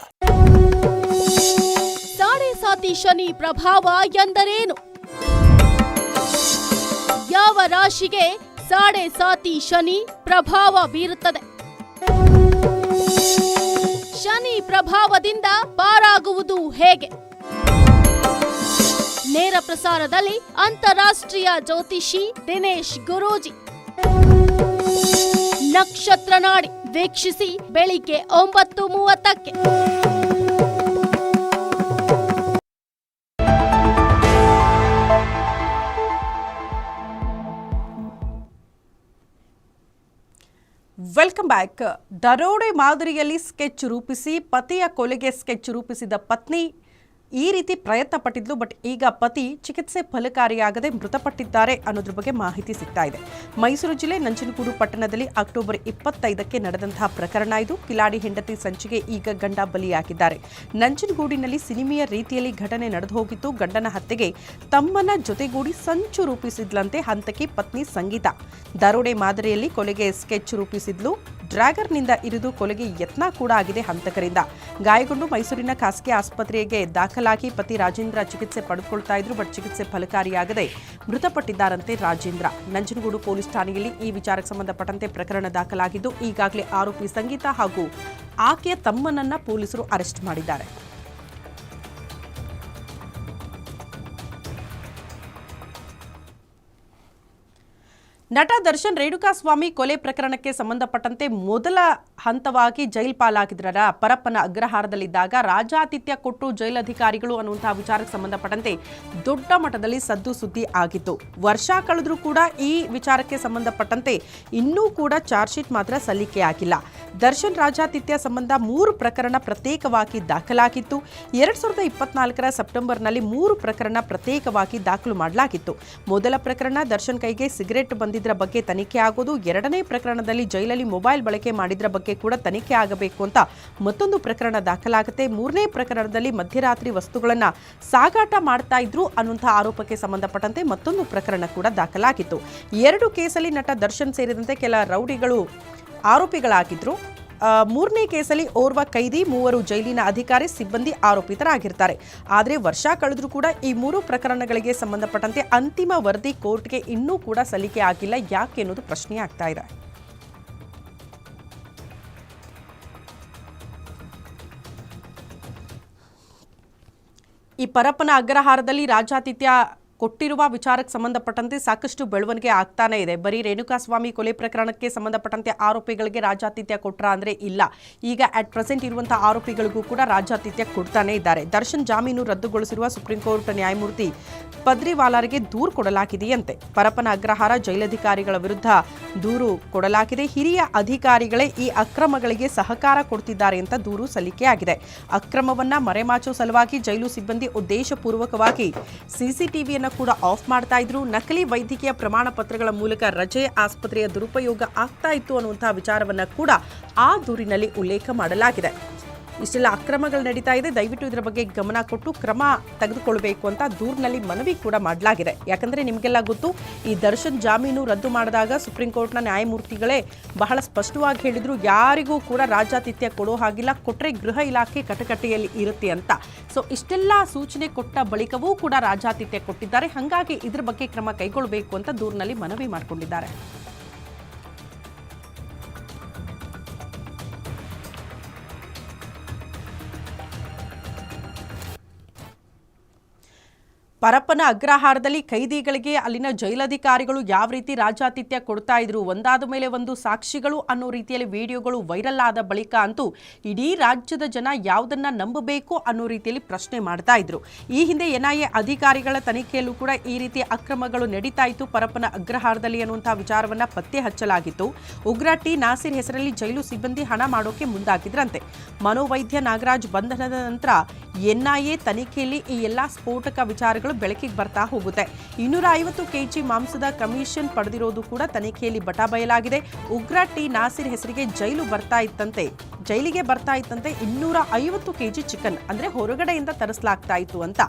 ಸಾಡೆ ಸಾತಿ ಶನಿ ಪ್ರಭಾವ ಎಂದರೇನು? ಯಾವ ರಾಶಿಗೆ ಸಾಡೆ ಸಾತಿ ಶನಿ ಪ್ರಭಾವ ಬೀರುತ್ತದೆ? ಶನಿ ಪ್ರಭಾವದಿಂದ ಪಾರಾಗುವುದು ಹೇಗೆ? ನೇರ ಪ್ರಸಾರದಲ್ಲಿ ಅಂತಾರಾಷ್ಟ್ರೀಯ ಜ್ಯೋತಿಷಿ ದಿನೇಶ್ ಗುರೂಜಿ. ನಕ್ಷತ್ರ ನಾಡಿ. ವೀಕ್ಷಿಸಿ ಬೆಳಿಗ್ಗೆ ಒಂಬತ್ತು ಮೂವತ್ತಕ್ಕೆ. ವೆಲ್ಕಮ್ ಬ್ಯಾಕ್ ದರೋಡೆ ಮಾದರಿಯಲ್ಲಿ ಸ್ಕೆಚ್ ರೂಪಿಸಿ, ಪತಿಯ ಕೊಲೆಗೆ ಸ್ಕೆಚ್ ರೂಪಿಸಿದ ಪತ್ನಿ ಈ ರೀತಿ ಪ್ರಯತ್ನ ಪಟ್ಟಿದ್ಲು, ಬಟ್ ಈಗ ಪತಿ ಚಿಕಿತ್ಸೆ ಫಲಕಾರಿಯಾಗದೆ ಮೃತಪಟ್ಟಿದ್ದಾರೆ ಅನ್ನೋದ್ರ ಬಗ್ಗೆ ಮಾಹಿತಿ ಸಿಗ್ತಾ ಇದೆ. ಮೈಸೂರು ಜಿಲ್ಲೆ ನಂಜನಗೂಡು ಪಟ್ಟಣದಲ್ಲಿ ಅಕ್ಟೋಬರ್ ಇಪ್ಪತ್ತೈದಕ್ಕೆ ನಡೆದಂತಹ ಪ್ರಕರಣ ಇದು. ಕಿಲಾಡಿ ಹೆಂಡತಿ ಸಂಚಿಗೆ ಈಗ ಗಂಡ ಬಲಿಯಾಗಿದ್ದಾರೆ. ನಂಜನಗೂಡಿನಲ್ಲಿ ಸಿನಿಮೆಯ ರೀತಿಯಲ್ಲಿ ಘಟನೆ ನಡೆದು ಹೋಗಿತ್ತು ಗಂಡನ ಹತ್ಯೆಗೆ ತಮ್ಮನ ಜೊತೆಗೂಡಿ ಸಂಚು ರೂಪಿಸಿದ್ಲಂತೆ ಹಂತಕಿ ಪತ್ನಿ ಸಂಗೀತ. ದರೋಡೆ ಮಾದರಿಯಲ್ಲಿ ಕೊಲೆಗೆ ಸ್ಕೆಚ್ ರೂಪಿಸಿದ್ಲು. ಡ್ರ್ಯಾಗರ್ನಿಂದ ಇರಿದು ಕೊಲೆಗೆ ಯತ್ನ ಕೂಡ ಆಗಿದೆ ಹಂತಕರಿಂದ. ಗಾಯಗೊಂಡು ಮೈಸೂರಿನ ಖಾಸಗಿ ಆಸ್ಪತ್ರೆಗೆ ದಾಖಲಾಗಿ ಪತಿ ರಾಜೇಂದ್ರ ಚಿಕಿತ್ಸೆ ಪಡೆದುಕೊಳ್ತಾ ಇದ್ರು, ಬಟ್ ಚಿಕಿತ್ಸೆ ಫಲಕಾರಿಯಾಗದೆ ಮೃತಪಟ್ಟಿದ್ದಾರಂತೆ ರಾಜೇಂದ್ರ. ನಂಜನಗೂಡು ಪೊಲೀಸ್ ಠಾಣೆಯಲ್ಲಿ ಈ ವಿಚಾರಕ್ಕೆ ಸಂಬಂಧಪಟ್ಟಂತೆ ಪ್ರಕರಣ ದಾಖಲಾಗಿದ್ದು, ಈಗಾಗಲೇ ಆರೋಪಿ ಸಂಗೀತ ಹಾಗೂ ಆಕೆಯ ತಮ್ಮನನ್ನ ಪೊಲೀಸರು ಅರೆಸ್ಟ್ ಮಾಡಿದ್ದಾರೆ. ನಟ ದರ್ಶನ್ ರೇಣುಕಾಸ್ವಾಮಿ ಕೊಲೆ ಪ್ರಕರಣಕ್ಕೆ ಸಂಬಂಧಪಟ್ಟಂತೆ ಮೊದಲ ಹಂತವಾಗಿ ಜೈಲ್ ಪಾಲಾಗಿದ್ರರ ಪರಪ್ಪನ ಅಗ್ರಹಾರದಲ್ಲಿದ್ದಾಗ ರಾಜಾತಿಥ್ಯ ಕೊಟ್ಟು ಜೈಲ್ ಅಧಿಕಾರಿಗಳು ಅನ್ನುವಂತಹ ವಿಚಾರಕ್ಕೆ ಸಂಬಂಧಪಟ್ಟಂತೆ ದೊಡ್ಡ ಮಟ್ಟದಲ್ಲಿ ಸದ್ದು ಸುದ್ದಿ ಆಗಿತ್ತು. ವರ್ಷ ಕಳೆದರೂ ಕೂಡ ಈ ವಿಚಾರಕ್ಕೆ ಸಂಬಂಧಪಟ್ಟಂತೆ ಇನ್ನೂ ಕೂಡ ಚಾರ್ಜ್ ಶೀಟ್ ಮಾತ್ರ ಸಲ್ಲಿಕೆ ಆಗಿಲ್ಲ. ದರ್ಶನ್ ರಾಜಾತಿಥ್ಯ ಸಂಬಂಧ ಮೂರು ಪ್ರಕರಣ ಪ್ರತ್ಯೇಕವಾಗಿ ದಾಖಲಾಗಿತ್ತು. ಎರಡ್ ಸಾವಿರದ ಇಪ್ಪತ್ನಾಲ್ಕರ ಸೆಪ್ಟೆಂಬರ್ನಲ್ಲಿ ಮೂರು ಪ್ರಕರಣ ಪ್ರತ್ಯೇಕವಾಗಿ ದಾಖಲು ಮಾಡಲಾಗಿತ್ತು. ಮೊದಲ ಪ್ರಕರಣ ದರ್ಶನ್ ಕೈಗೆ ಸಿಗರೆಟ್ ಬಂದಿದ್ರ ಬಗ್ಗೆ ತನಿಖೆ ಆಗೋದು, ಎರಡನೇ ಪ್ರಕರಣದಲ್ಲಿ ಜೈಲಲ್ಲಿ ಮೊಬೈಲ್ ಬಳಕೆ ಮಾಡಿದ್ರ ಬಗ್ಗೆ ಕೂಡ ತನಿಖೆ ಆಗಬೇಕು ಅಂತ ಮತ್ತೊಂದು ಪ್ರಕರಣ ದಾಖಲಾಗುತ್ತೆ. ಮೂರನೇ ಪ್ರಕರಣದಲ್ಲಿ ಮಧ್ಯರಾತ್ರಿ ವಸ್ತುಗಳನ್ನ ಸಾಗಾಟ ಮಾಡ್ತಾ ಇದ್ರು ಅನ್ನುವಂತಹ ಆರೋಪಕ್ಕೆ ಸಂಬಂಧಪಟ್ಟಂತೆ ಮತ್ತೊಂದು ಪ್ರಕರಣ ಕೂಡ ದಾಖಲಾಗಿತ್ತು. ಎರಡು ಕೇಸಲ್ಲಿ ನಟ ದರ್ಶನ್ ಸೇರಿದಂತೆ ಕೆಲ ರೌಡಿಗಳು ಆರೋಪಿಗಳಾಗಿದ್ರು. ಮೂರನೇ ಕೇಸಲ್ಲಿ ಓರ್ವ ಕೈದಿ, ಮೂವರು ಜೈಲಿನ ಅಧಿಕಾರಿ, ಸಿಬ್ಬಂದಿ ಆರೋಪಿತರಾಗಿರ್ತಾರೆ. ಆದರೆ ವರ್ಷ ಕಳೆದರೂ ಕೂಡ ಈ ಮೂರು ಪ್ರಕರಣಗಳಿಗೆ ಸಂಬಂಧಪಟ್ಟಂತೆ ಅಂತಿಮ ವರದಿ ಕೋರ್ಟ್ಗೆ ಇನ್ನೂ ಕೂಡ ಸಲ್ಲಿಕೆ ಆಗಿಲ್ಲ. ಯಾಕೆ ಅನ್ನೋದು ಪ್ರಶ್ನೆ ಆಗ್ತಾ ಇದೆ. ಈ ಪರಪ್ಪನ ಅಗ್ರಹಾರದಲ್ಲಿ ರಾಜಾತಿಥ್ಯ ಕೊಟ್ಟಿರುವ ವಿಚಾರಕ್ಕೆ ಸಂಬಂಧಪಟ್ಟಂತೆ ಸಾಕಷ್ಟು ಬೆಳವಣಿಗೆ ಆಗ್ತಾನೆ ಇದೆ. ಬರೀ ರೇಣುಕಾಸ್ವಾಮಿ ಕೊಲೆ ಪ್ರಕರಣಕ್ಕೆ ಸಂಬಂಧಪಟ್ಟಂತೆ ಆರೋಪಿಗಳಿಗೆ ರಾಜಾತಿಥ್ಯ ಕೊಟ್ರ ಅಂದ್ರೆ ಇಲ್ಲ. ಈಗ ಅಟ್ ಪ್ರೆಸೆಂಟ್ ಇರುವಂತಹ ಆರೋಪಿಗಳಿಗೂ ಕೂಡ ರಾಜಾತಿಥ್ಯ ಕೊಡ್ತಾನೆ ಇದ್ದಾರೆ. ದರ್ಶನ್ ಜಾಮೀನು ರದ್ದುಗೊಳಿಸಿರುವ ಸುಪ್ರೀಂ ಕೋರ್ಟ್ ನ್ಯಾಯಮೂರ್ತಿ ಪದ್ರಿವಾಲಾರಿಗೆ ದೂರು ಕೊಡಲಾಗಿದೆಯಂತೆ. ಪರಪನ ಅಗ್ರಹಾರ ಜೈಲಧಿಕಾರಿಗಳ ವಿರುದ್ಧ ದೂರು ಕೊಡಲಾಗಿದೆ. ಹಿರಿಯ ಅಧಿಕಾರಿಗಳೇ ಈ ಅಕ್ರಮಗಳಿಗೆ ಸಹಕಾರ ಕೊಡ್ತಿದ್ದಾರೆ ಅಂತ ದೂರು ಸಲ್ಲಿಕೆಯಾಗಿದೆ. ಅಕ್ರಮವನ್ನ ಮರೆಮಾಚುವ ಸಲುವಾಗಿ ಜೈಲು ಸಿಬ್ಬಂದಿ ಉದ್ದೇಶಪೂರ್ವಕವಾಗಿ ಸಿಸಿಟಿವಿಯನ್ನು ಕೂಡ ಆಫ್ ಮಾಡ್ತಾ ಇದ್ರು. ನಕಲಿ ವೈದ್ಯಕೀಯ ಪ್ರಮಾಣ ಪತ್ರಗಳ ಮೂಲಕ ರಜೆ ಆಸ್ಪತ್ರೆಯ ದುರುಪಯೋಗ ಆಗ್ತಾ ಇತ್ತು ಅನ್ನುವಂತಹ ವಿಚಾರವನ್ನ ಕೂಡ ಆ ದೂರಿನಲ್ಲಿ ಉಲ್ಲೇಖ ಮಾಡಲಾಗಿದೆ. ಇಷ್ಟೆಲ್ಲ ಅಕ್ರಮಗಳು ನಡೀತಾ ಇದೆ. ದಯವಿಟ್ಟು ಇದರ ಬಗ್ಗೆ ಗಮನ ಕೊಟ್ಟು ಕ್ರಮ ತೆಗೆದುಕೊಳ್ಬೇಕು ಅಂತ ದೂರಿನಲ್ಲಿ ಮನವಿ ಕೂಡ ಮಾಡಲಾಗಿದೆ. ಯಾಕಂದ್ರೆ ನಿಮಗೆಲ್ಲ ಗೊತ್ತು, ಈ ದರ್ಶನ್ ಜಾಮೀನು ರದ್ದು ಮಾಡಿದಾಗ ಸುಪ್ರೀಂ ಕೋರ್ಟ್ನ ನ್ಯಾಯಮೂರ್ತಿಗಳೇ ಬಹಳ ಸ್ಪಷ್ಟವಾಗಿ ಹೇಳಿದ್ರು, ಯಾರಿಗೂ ಕೂಡ ರಾಜಾತಿಥ್ಯ ಕೊಡೋ ಹಾಗಿಲ್ಲ ಕೊಟ್ಟರೆ ಗೃಹ ಇಲಾಖೆ ಕಟಕಟೆಯಲ್ಲಿ ಇರುತ್ತೆ ಅಂತ. ಸೊ ಇಷ್ಟೆಲ್ಲ ಸೂಚನೆ ಕೊಟ್ಟ ಬಳಿಕವೂ ಕೂಡ ರಾಜಾತಿಥ್ಯ ಕೊಟ್ಟಿದ್ದಾರೆ. ಹಾಗಾಗಿ ಇದ್ರ ಬಗ್ಗೆ ಕ್ರಮ ಕೈಗೊಳ್ಳಬೇಕು ಅಂತ ದೂರಿನಲ್ಲಿ ಮನವಿ ಮಾಡಿಕೊಂಡಿದ್ದಾರೆ. ಪರಪ್ಪನ ಅಗ್ರಹಾರದಲ್ಲಿ ಕೈದಿಗಳಿಗೆ ಅಲ್ಲಿನ ಜೈಲಧಿಕಾರಿಗಳು ಯಾವ ರೀತಿ ರಾಜಾತಿಥ್ಯ ಕೊಡ್ತಾ ಇದ್ರು, ಒಂದಾದ ಮೇಲೆ ಒಂದು ಸಾಕ್ಷಿಗಳು ಅನ್ನೋ ರೀತಿಯಲ್ಲಿ ವಿಡಿಯೋಗಳು ವೈರಲ್ ಆದ ಬಳಿಕ ಅಂತೂ ಇಡೀ ರಾಜ್ಯದ ಜನ ಯಾವುದನ್ನ ನಂಬಬೇಕು ಅನ್ನೋ ರೀತಿಯಲ್ಲಿ ಪ್ರಶ್ನೆ ಮಾಡ್ತಾ ಇದ್ರು. ಈ ಹಿಂದೆ ಎನ್ಐಎ ಅಧಿಕಾರಿಗಳ ತನಿಖೆಯಲ್ಲೂ ಕೂಡ ಈ ರೀತಿ ಅಕ್ರಮಗಳು ನಡೀತಾ ಇತ್ತು. ಪರಪ್ಪನ ಅಗ್ರಹಾರದಲ್ಲಿ ಅನ್ನುವಂತಹ ವಿಚಾರವನ್ನ ಪತ್ತೆ ಹಚ್ಚಲಾಗಿತ್ತು. ಉಗ್ರ ಟಿ. ನಾಸಿರ್ ಹೆಸರಲ್ಲಿ ಜೈಲು ಸಿಬ್ಬಂದಿ ಹಣ ಮಾಡೋಕೆ ಮುಂದಾಗಿದ್ರಂತೆ. ಮನೋವೈದ್ಯ ನಾಗರಾಜ್ ಬಂಧನದ ನಂತರ ಎನ್ಐಎ ತನಿಖೆಯಲ್ಲಿ ಈ ಎಲ್ಲಾ ಸ್ಫೋಟಕ ವಿಚಾರಗಳು ಬೆಳಕಿಗೆ ಬರ್ತಾ ಹೋಗುತ್ತೆ. ಇನ್ನೂರ ಐವತ್ತು ಕೆಜಿ ಮಾಂಸದ ಕಮಿಷನ್ ಪಡೆದಿರೋದು ಕೂಡ ತನಿಖೆಯಲ್ಲಿ ಬಟಾ ಬಯಲಾಗಿದೆ. ಉಗ್ರ ಟಿ ನಾಸಿರ್ ಹೆಸರಿಗೆ ಜೈಲು ಬರ್ತಾ ಇತ್ತಂತೆ. ಜೈಲಿಗೆ ಬರ್ತಾ ಇತ್ತಂತೆ ಇನ್ನೂರ ಐವತ್ತು ಕೆಜಿ ಚಿಕನ್ ಅಂದ್ರೆ ಹೊರಗಡೆಯಿಂದ ತರಿಸಲಾಗ್ತಾ ಇತ್ತು ಅಂತ.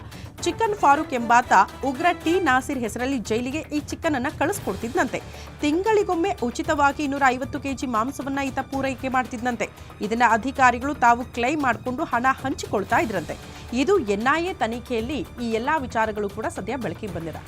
ಚಿಕನ್ ಫಾರೂಕ್ ಎಂಬಾತ ಉಗ್ರ ಟಿ ನಾಸಿರ್ ಹೆಸರಲ್ಲಿ ಜೈಲಿಗೆ ಈ ಚಿಕನ್ ಅನ್ನ ಕಳಿಸ್ಕೊಡ್ತಿದ್ನಂತೆ. ತಿಂಗಳಿಗೊಮ್ಮೆ ಉಚಿತವಾಗಿ ಇನ್ನೂರ ಐವತ್ತು ಕೆಜಿ ಮಾಂಸವನ್ನ ಈತ ಪೂರೈಕೆ ಮಾಡ್ತಿದ್ನಂತೆ. ಇದನ್ನ ಅಧಿಕಾರಿಗಳು ತಾವು ಕ್ಲೈಮ್ ಮಾಡಿಕೊಂಡು ಹಣ ಹಂಚಿಕೊಳ್ತಾ ಇದ್ರಂತೆ. ಇದು ಎನ್ಐಎ ತನಿಖೆಯಲ್ಲಿ ಈ ಎಲ್ಲಾ ವಿಚಾರಗಳು ಕೂಡ ಸದ್ಯ ಬೆಳಕಿಗೆ ಬಂದಿದೆ.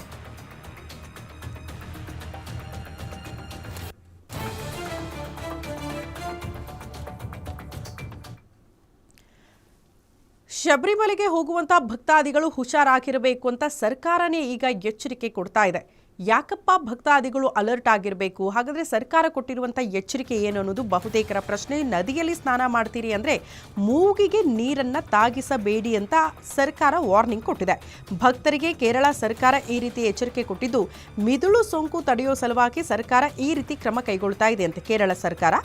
ಶಬರಿಮಲೆಗೆ ಹೋಗುವಂತ ಭಕ್ತಾದಿಗಳು ಹುಷಾರಾಗಿರಬೇಕು ಅಂತ ಸರ್ಕಾರನೇ ಈಗ ಎಚ್ಚರಿಕೆ ಕೊಡ್ತಾ ಇದೆ. ಯಾಕಪ್ಪ ಭಕ್ತಾದಿಗಳು ಅಲರ್ಟ್ ಆಗಿರಬೇಕು? ಹಾಗಾದರೆ ಸರ್ಕಾರ ಕೊಟ್ಟಿರುವಂಥ ಎಚ್ಚರಿಕೆ ಏನು ಅನ್ನೋದು ಬಹುತೇಕರ ಪ್ರಶ್ನೆ. ನದಿಯಲ್ಲಿ ಸ್ನಾನ ಮಾಡ್ತೀರಿ ಅಂದರೆ ಮೂಗಿಗೆ ನೀರನ್ನು ತಾಗಿಸಬೇಡಿ ಅಂತ ಸರ್ಕಾರ ವಾರ್ನಿಂಗ್ ಕೊಟ್ಟಿದೆ. ಭಕ್ತರಿಗೆ ಕೇರಳ ಸರ್ಕಾರ ಈ ರೀತಿ ಎಚ್ಚರಿಕೆ ಕೊಟ್ಟಿದ್ದು, ಮಿದುಳು ಸೋಂಕು ತಡೆಯೋ ಸಲುವಾಗಿ ಸರ್ಕಾರ ಈ ರೀತಿ ಕ್ರಮ ಕೈಗೊಳ್ತಾ ಇದೆ ಅಂತ ಕೇರಳ ಸರ್ಕಾರ.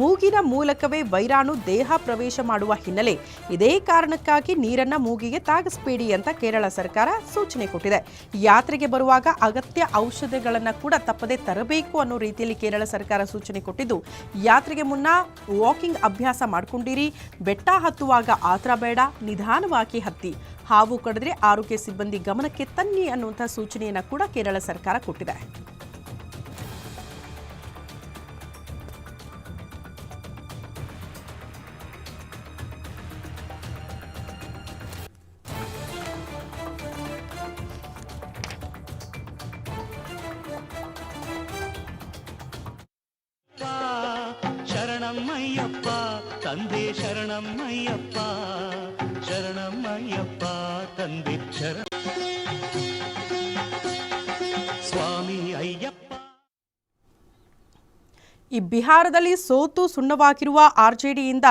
ಮೂಗಿನ ಮೂಲಕವೇ ವೈರಾಣು ದೇಹ ಪ್ರವೇಶ ಮಾಡುವ ಹಿನ್ನೆಲೆ ಇದೇ ಕಾರಣಕ್ಕಾಗಿ ನೀರನ್ನು ಮೂಗಿಗೆ ತಾಗಿಸಬೇಡಿ ಅಂತ ಕೇರಳ ಸರ್ಕಾರ ಸೂಚನೆ ಕೊಟ್ಟಿದೆ. ಯಾತ್ರೆಗೆ ಬರುವಾಗ ಅಗತ್ಯ ಔಷಧಿಗಳನ್ನು ಕೂಡ ತಪ್ಪದೇ ತರಬೇಕು ಅನ್ನೋ ರೀತಿಯಲ್ಲಿ ಕೇರಳ ಸರ್ಕಾರ ಸೂಚನೆ ಕೊಟ್ಟಿದ್ದು, ಯಾತ್ರೆಗೆ ಮುನ್ನ ವಾಕಿಂಗ್ ಅಭ್ಯಾಸ ಮಾಡ್ಕೊಂಡಿರಿ, ಬೆಟ್ಟ ಹತ್ತುವಾಗ ಆತರ ಬೇಡ, ನಿಧಾನವಾಗಿ ಹತ್ತಿ. ಹಾವು ಕಡಿದ್ರೆ ಆರೋಗ್ಯ ಸಿಬ್ಬಂದಿ ಗಮನಕ್ಕೆ ತನ್ನಿ ಅನ್ನುವಂಥ ಸೂಚನೆಯನ್ನು ಕೂಡ ಕೇರಳ ಸರ್ಕಾರ ಕೊಟ್ಟಿದೆ. ಶರಣಮ್ಮಯ್ಯಪ್ಪ ಶರಣಮ್ಮಯ್ಯಪ್ಪ ತಂದೆ ಶರಣ. ಸ್ವಾಮಿ ಅಯ್ಯಪ್ಪ. ಈ ಬಿಹಾರದಲ್ಲಿ ಸೋತು ಸುಣ್ಣವಾಗಿರುವ ಆರ್ಜೆಡಿಯಿಂದ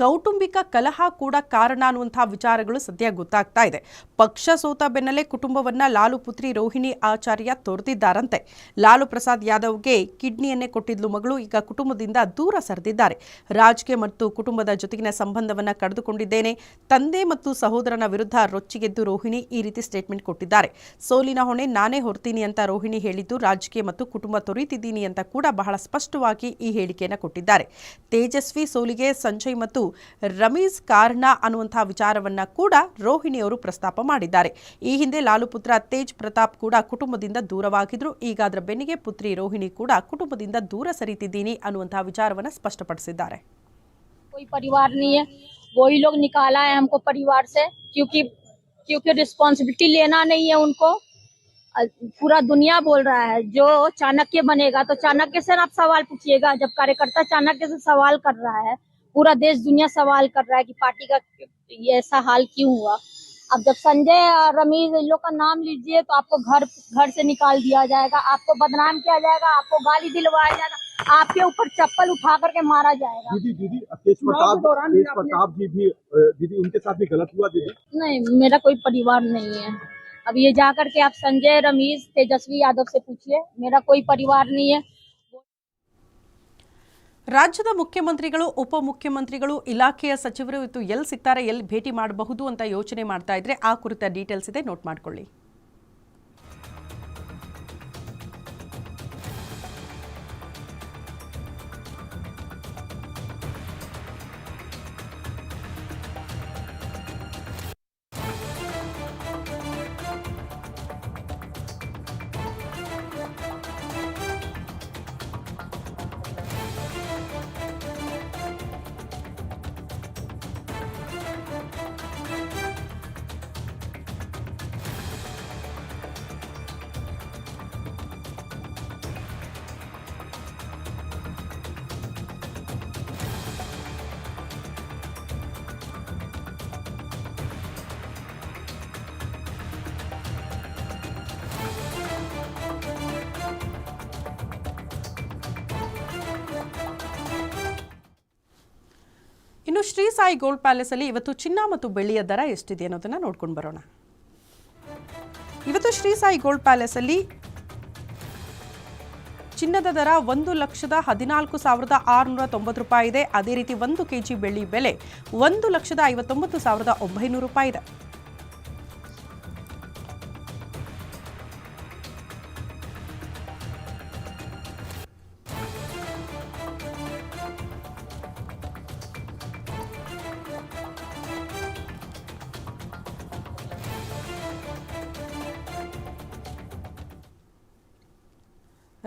ಕೌಟುಂಬಿಕ ಕಲಹ ಕೂಡ ಕಾರಣ ಅನ್ನುವಂತಹ ವಿಚಾರಗಳು ಸದ್ಯ ಗೊತ್ತಾಗ್ತಾ ಇದೆ. ಪಕ್ಷ ಸೋತ ಬೆನ್ನಲ್ಲೇ ಕುಟುಂಬವನ್ನ ಲಾಲು ಪುತ್ರಿ ರೋಹಿಣಿ ಆಚಾರ್ಯ ತೊರೆದಿದ್ದಾರಂತೆ. ಲಾಲು ಪ್ರಸಾದ್ ಯಾದವ್ಗೆ ಕಿಡ್ನಿಯನ್ನೇ ಕೊಟ್ಟಿದ್ಲು ಮಗಳು, ಈಗ ಕುಟುಂಬದಿಂದ ದೂರ ಸರಿದಿದ್ದಾರೆ. ರಾಜ್ಗೆ ಮತ್ತು ಕುಟುಂಬದ ಜೊತೆಗಿನ ಸಂಬಂಧವನ್ನ ಕಳೆದುಕೊಂಡಿದ್ದೇನೆ. ತಂದೆ ಮತ್ತು ಸಹೋದರನ ವಿರುದ್ಧ ರೊಚ್ಚಿಗೆದ್ದು ರೋಹಿಣಿ ಈ ರೀತಿ ಸ್ಟೇಟ್ಮೆಂಟ್ ಕೊಟ್ಟಿದ್ದಾರೆ. ಸೋಲಿನ ಹೊಣೆ ನಾನೇ ಹೊರ್ತೀನಿ ಅಂತ ರೋಹಿಣಿ ಹೇಳಿದ್ದು, ರಾಜಕೀಯ ಮತ್ತು ಕುಟುಂಬ ತೊರೆಯುತ್ತಿದ್ದೀನಿ ಅಂತ ಕೂಡ ಬಹಳ ಸ್ಪಷ್ಟವಾಗಿ ಈ ಹೇಳಿಕೆಯನ್ನು ಕೊಟ್ಟಿದ್ದಾರೆ. ತೇಜಸ್ವಿ ಸೋಲಿಗೆ ಸಂಜಯ್ ಮತ್ತು ರಮೀಸ್ ಕಾರಣ ಅನ್ನುವಂತಹ ವಿಚಾರವನ್ನ ಕೂಡ ರೋಹಿಣಿ ಅವರು ಪ್ರಸ್ತಾಪ ಮಾಡಿದ್ದಾರೆ ಈ ಹಿಂದೆ ಲಾಲು ಪುತ್ರ ತೇಜ್ ಪ್ರತಾಪ್ ಕೂಡ ಕುಟುಂಬದಿಂದ ದೂರವಾಗಿದ್ರು ಈಗ ಅದರ ಬೆನ್ನಿಗೆ ಪುತ್ರಿ ರೋಹಿಣಿ ಕೂಡ ಕುಟುಂಬದಿಂದ ದೂರ ಸರಿತಿದ್ದೀನಿ ಅನ್ನುವಂತಹ ವಿಚಾರವನ್ನ ಸ್ಪಷ್ಟಪಡಿಸಿದ್ದಾರೆ कोई परिवार नहीं है वही लोग निकाला है हमको परिवार से क्योंकि क्योंकि रिस्पॉन्सिबिलिटी लेना नहीं है उनको अ, पूरा दुनिया बोल रहा है जो चाणक्य बनेगा तो चाणक्य से आप सवाल पूछिएगा जब कार्यकर्ता चाणक्य से सवाल कर रहा है पूरा देश दुनिया सवाल कर रहा है कि पार्टी का ये ऐसा हाल क्यों हुआ? अब जब संजय और रमीज इन लोग का नाम लीजिए तो आपको घर घर से निकाल दिया जाएगा आपको बदनाम किया जाएगा आपको गाली दिलवाया जाएगा आपके ऊपर चप्पल उठा करके मारा जाएगा। दीदी दीदी प्रताप प्रताप जी भी दीदी उनके साथ भी गलत हुआ दीदी। नहीं मेरा कोई परिवार नहीं है। अब ये जा करके आप संजय रमीज तेजस्वी यादव से पूछिए मेरा कोई परिवार नहीं है। ರಾಜ್ಯದ ಮುಖ್ಯಮಂತ್ರಿಗಳು, ಉಪಮುಖ್ಯಮಂತ್ರಿಗಳು, ಇಲಾಖೆಯ ಸಚಿವರು ಇವತ್ತು ಎಲ್ಲಿ ಸಿಗ್ತಾರೆ ಎಲ್ಲಿ ಭೇಟಿ ಮಾಡಬಹುದು ಅಂತ ಯೋಚನೆ ಮಾಡ್ತಾ ಇದ್ರೆ ಆ ಕುರಿತ ಡೀಟೇಲ್ಸ್ ಇದೆ. ನೋಟ್ ಮಾಡ್ಕೊಳ್ಳಿ. ಶ್ರೀ ಸಾಯಿ ಗೋಲ್ಡ್ ಪ್ಯಾಲೇಸ್ ಅಲ್ಲಿ ಇವತ್ತು ಚಿನ್ನ ಮತ್ತು ಬೆಳ್ಳಿಯ ದರ ಎಷ್ಟಿದೆ ಅನ್ನೋದನ್ನ ನೋಡ್ಕೊಂಡು ಬರೋಣ. ಇವತ್ತು ಶ್ರೀ ಸಾಯಿ ಗೋಲ್ಡ್ ಪ್ಯಾಲೇಸ್ ಅಲ್ಲಿ ಚಿನ್ನದ ದರ ಒಂದು ಲಕ್ಷದ ಹದಿನಾಲ್ಕು ಸಾವಿರದ ಆರುನೂರ ತೊಂಬತ್ತು ರೂಪಾಯಿ ಇದೆ. ಅದೇ ರೀತಿ ಒಂದು ಕೆಜಿ ಬೆಳ್ಳಿ ಬೆಲೆ ಒಂದು ಲಕ್ಷದ ಐವತ್ತೊಂಬತ್ತು ಸಾವಿರದ ಒಂಬೈನೂರು ರೂಪಾಯಿ ಇದೆ.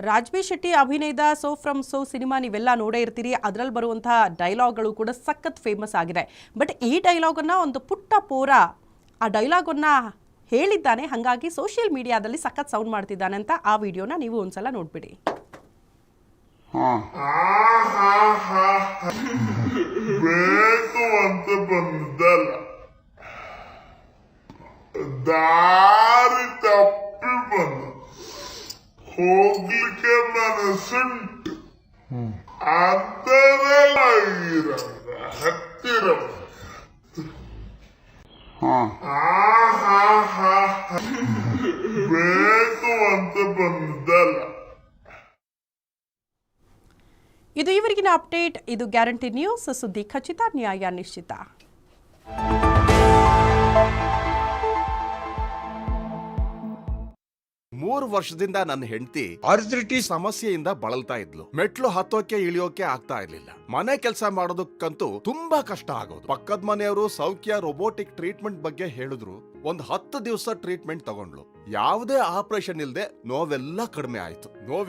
ರಾಜ್ಬಿ ಶೆಟ್ಟಿ ಅಭಿನಯದ ಸೋ ಫ್ರಮ್ ಸೋ ಸಿನಿಮಾ ನೀವೆಲ್ಲ ನೋಡೇ ಇರ್ತೀರಿ. ಅದರಲ್ಲಿ ಬರುವಂತಹ ಡೈಲಾಗ್ಗಳು ಕೂಡ ಸಖತ್ ಫೇಮಸ್ ಆಗಿದೆ. ಬಟ್ ಈ ಡೈಲಾಗನ್ನು ಒಂದು ಪುಟ್ಟ ಪೋರ ಆ ಡೈಲಾಗನ್ನು ಹೇಳಿದ್ದಾನೆ. ಹಾಗಾಗಿ ಸೋಷಿಯಲ್ ಮೀಡಿಯಾದಲ್ಲಿ ಸಖತ್ ಸೌಂಡ್ ಮಾಡ್ತಿದ್ದಾನೆ ಅಂತ ಆ ವಿಡಿಯೋನ ನೀವು ಒಂದ್ಸಲ ನೋಡ್ಬಿಡಿ. ಬೇಕು ಅಂತ ಬಂದಲ್ಲ ದಾರಿ ತಪ್ಪಿ ಬಂದ ಹೋಗ್ಲಿಕ್ಕೆ ಮನಸ್ಸುಂಟು. ಆದರೆ ಹತ್ತಿರ ಬೇಕು ಅಂತ ಬಂದಲ್ಲ. ಇದು ಇವರಿಗಿನ ಅಪ್ಡೇಟ್ ಇದು ಗ್ಯಾರಂಟಿ ನ್ಯೂಸ್. ಸುದ್ದಿ ಖಚಿತ ನ್ಯಾಯ ನಿಶ್ಚಿತ. ಮೂರು ವರ್ಷದಿಂದ ನನ್ನ ಹೆಂಡತಿ ಅರ್ಜಿಟಿ ಸಮಸ್ಯೆಯಿಂದ ಬಳಲ್ತಾ ಇದ್ಲು. ಮೆಟ್ಲು ಹತ್ತೋಕೆ ಇಳಿಯೋಕೆ ಆಗ್ತಾ ಇರ್ಲಿಲ್ಲ. ಮನೆ ಕೆಲಸ ಮಾಡೋದಕ್ಕಂತೂ ತುಂಬಾ ಕಷ್ಟ ಆಗೋದು. ಪಕ್ಕದ ಮನೆಯವರು ಸೌಖ್ಯ ರೋಬೋಟಿಕ್ ಟ್ರೀಟ್ಮೆಂಟ್ ಬಗ್ಗೆ ಹೇಳಿದ್ರು. ಒಂದ್ ಹತ್ತು ದಿವಸ ಟ್ರೀಟ್ಮೆಂಟ್ ತಗೊಂಡ್ಲು ಯಾವುದೇ ಆಪರೇಷನ್ ಇಲ್ಲದೆ ನೋವೆಲ್ಲ ಕಡಿಮೆ ಆಯ್ತು. ನೋವಿಗೆ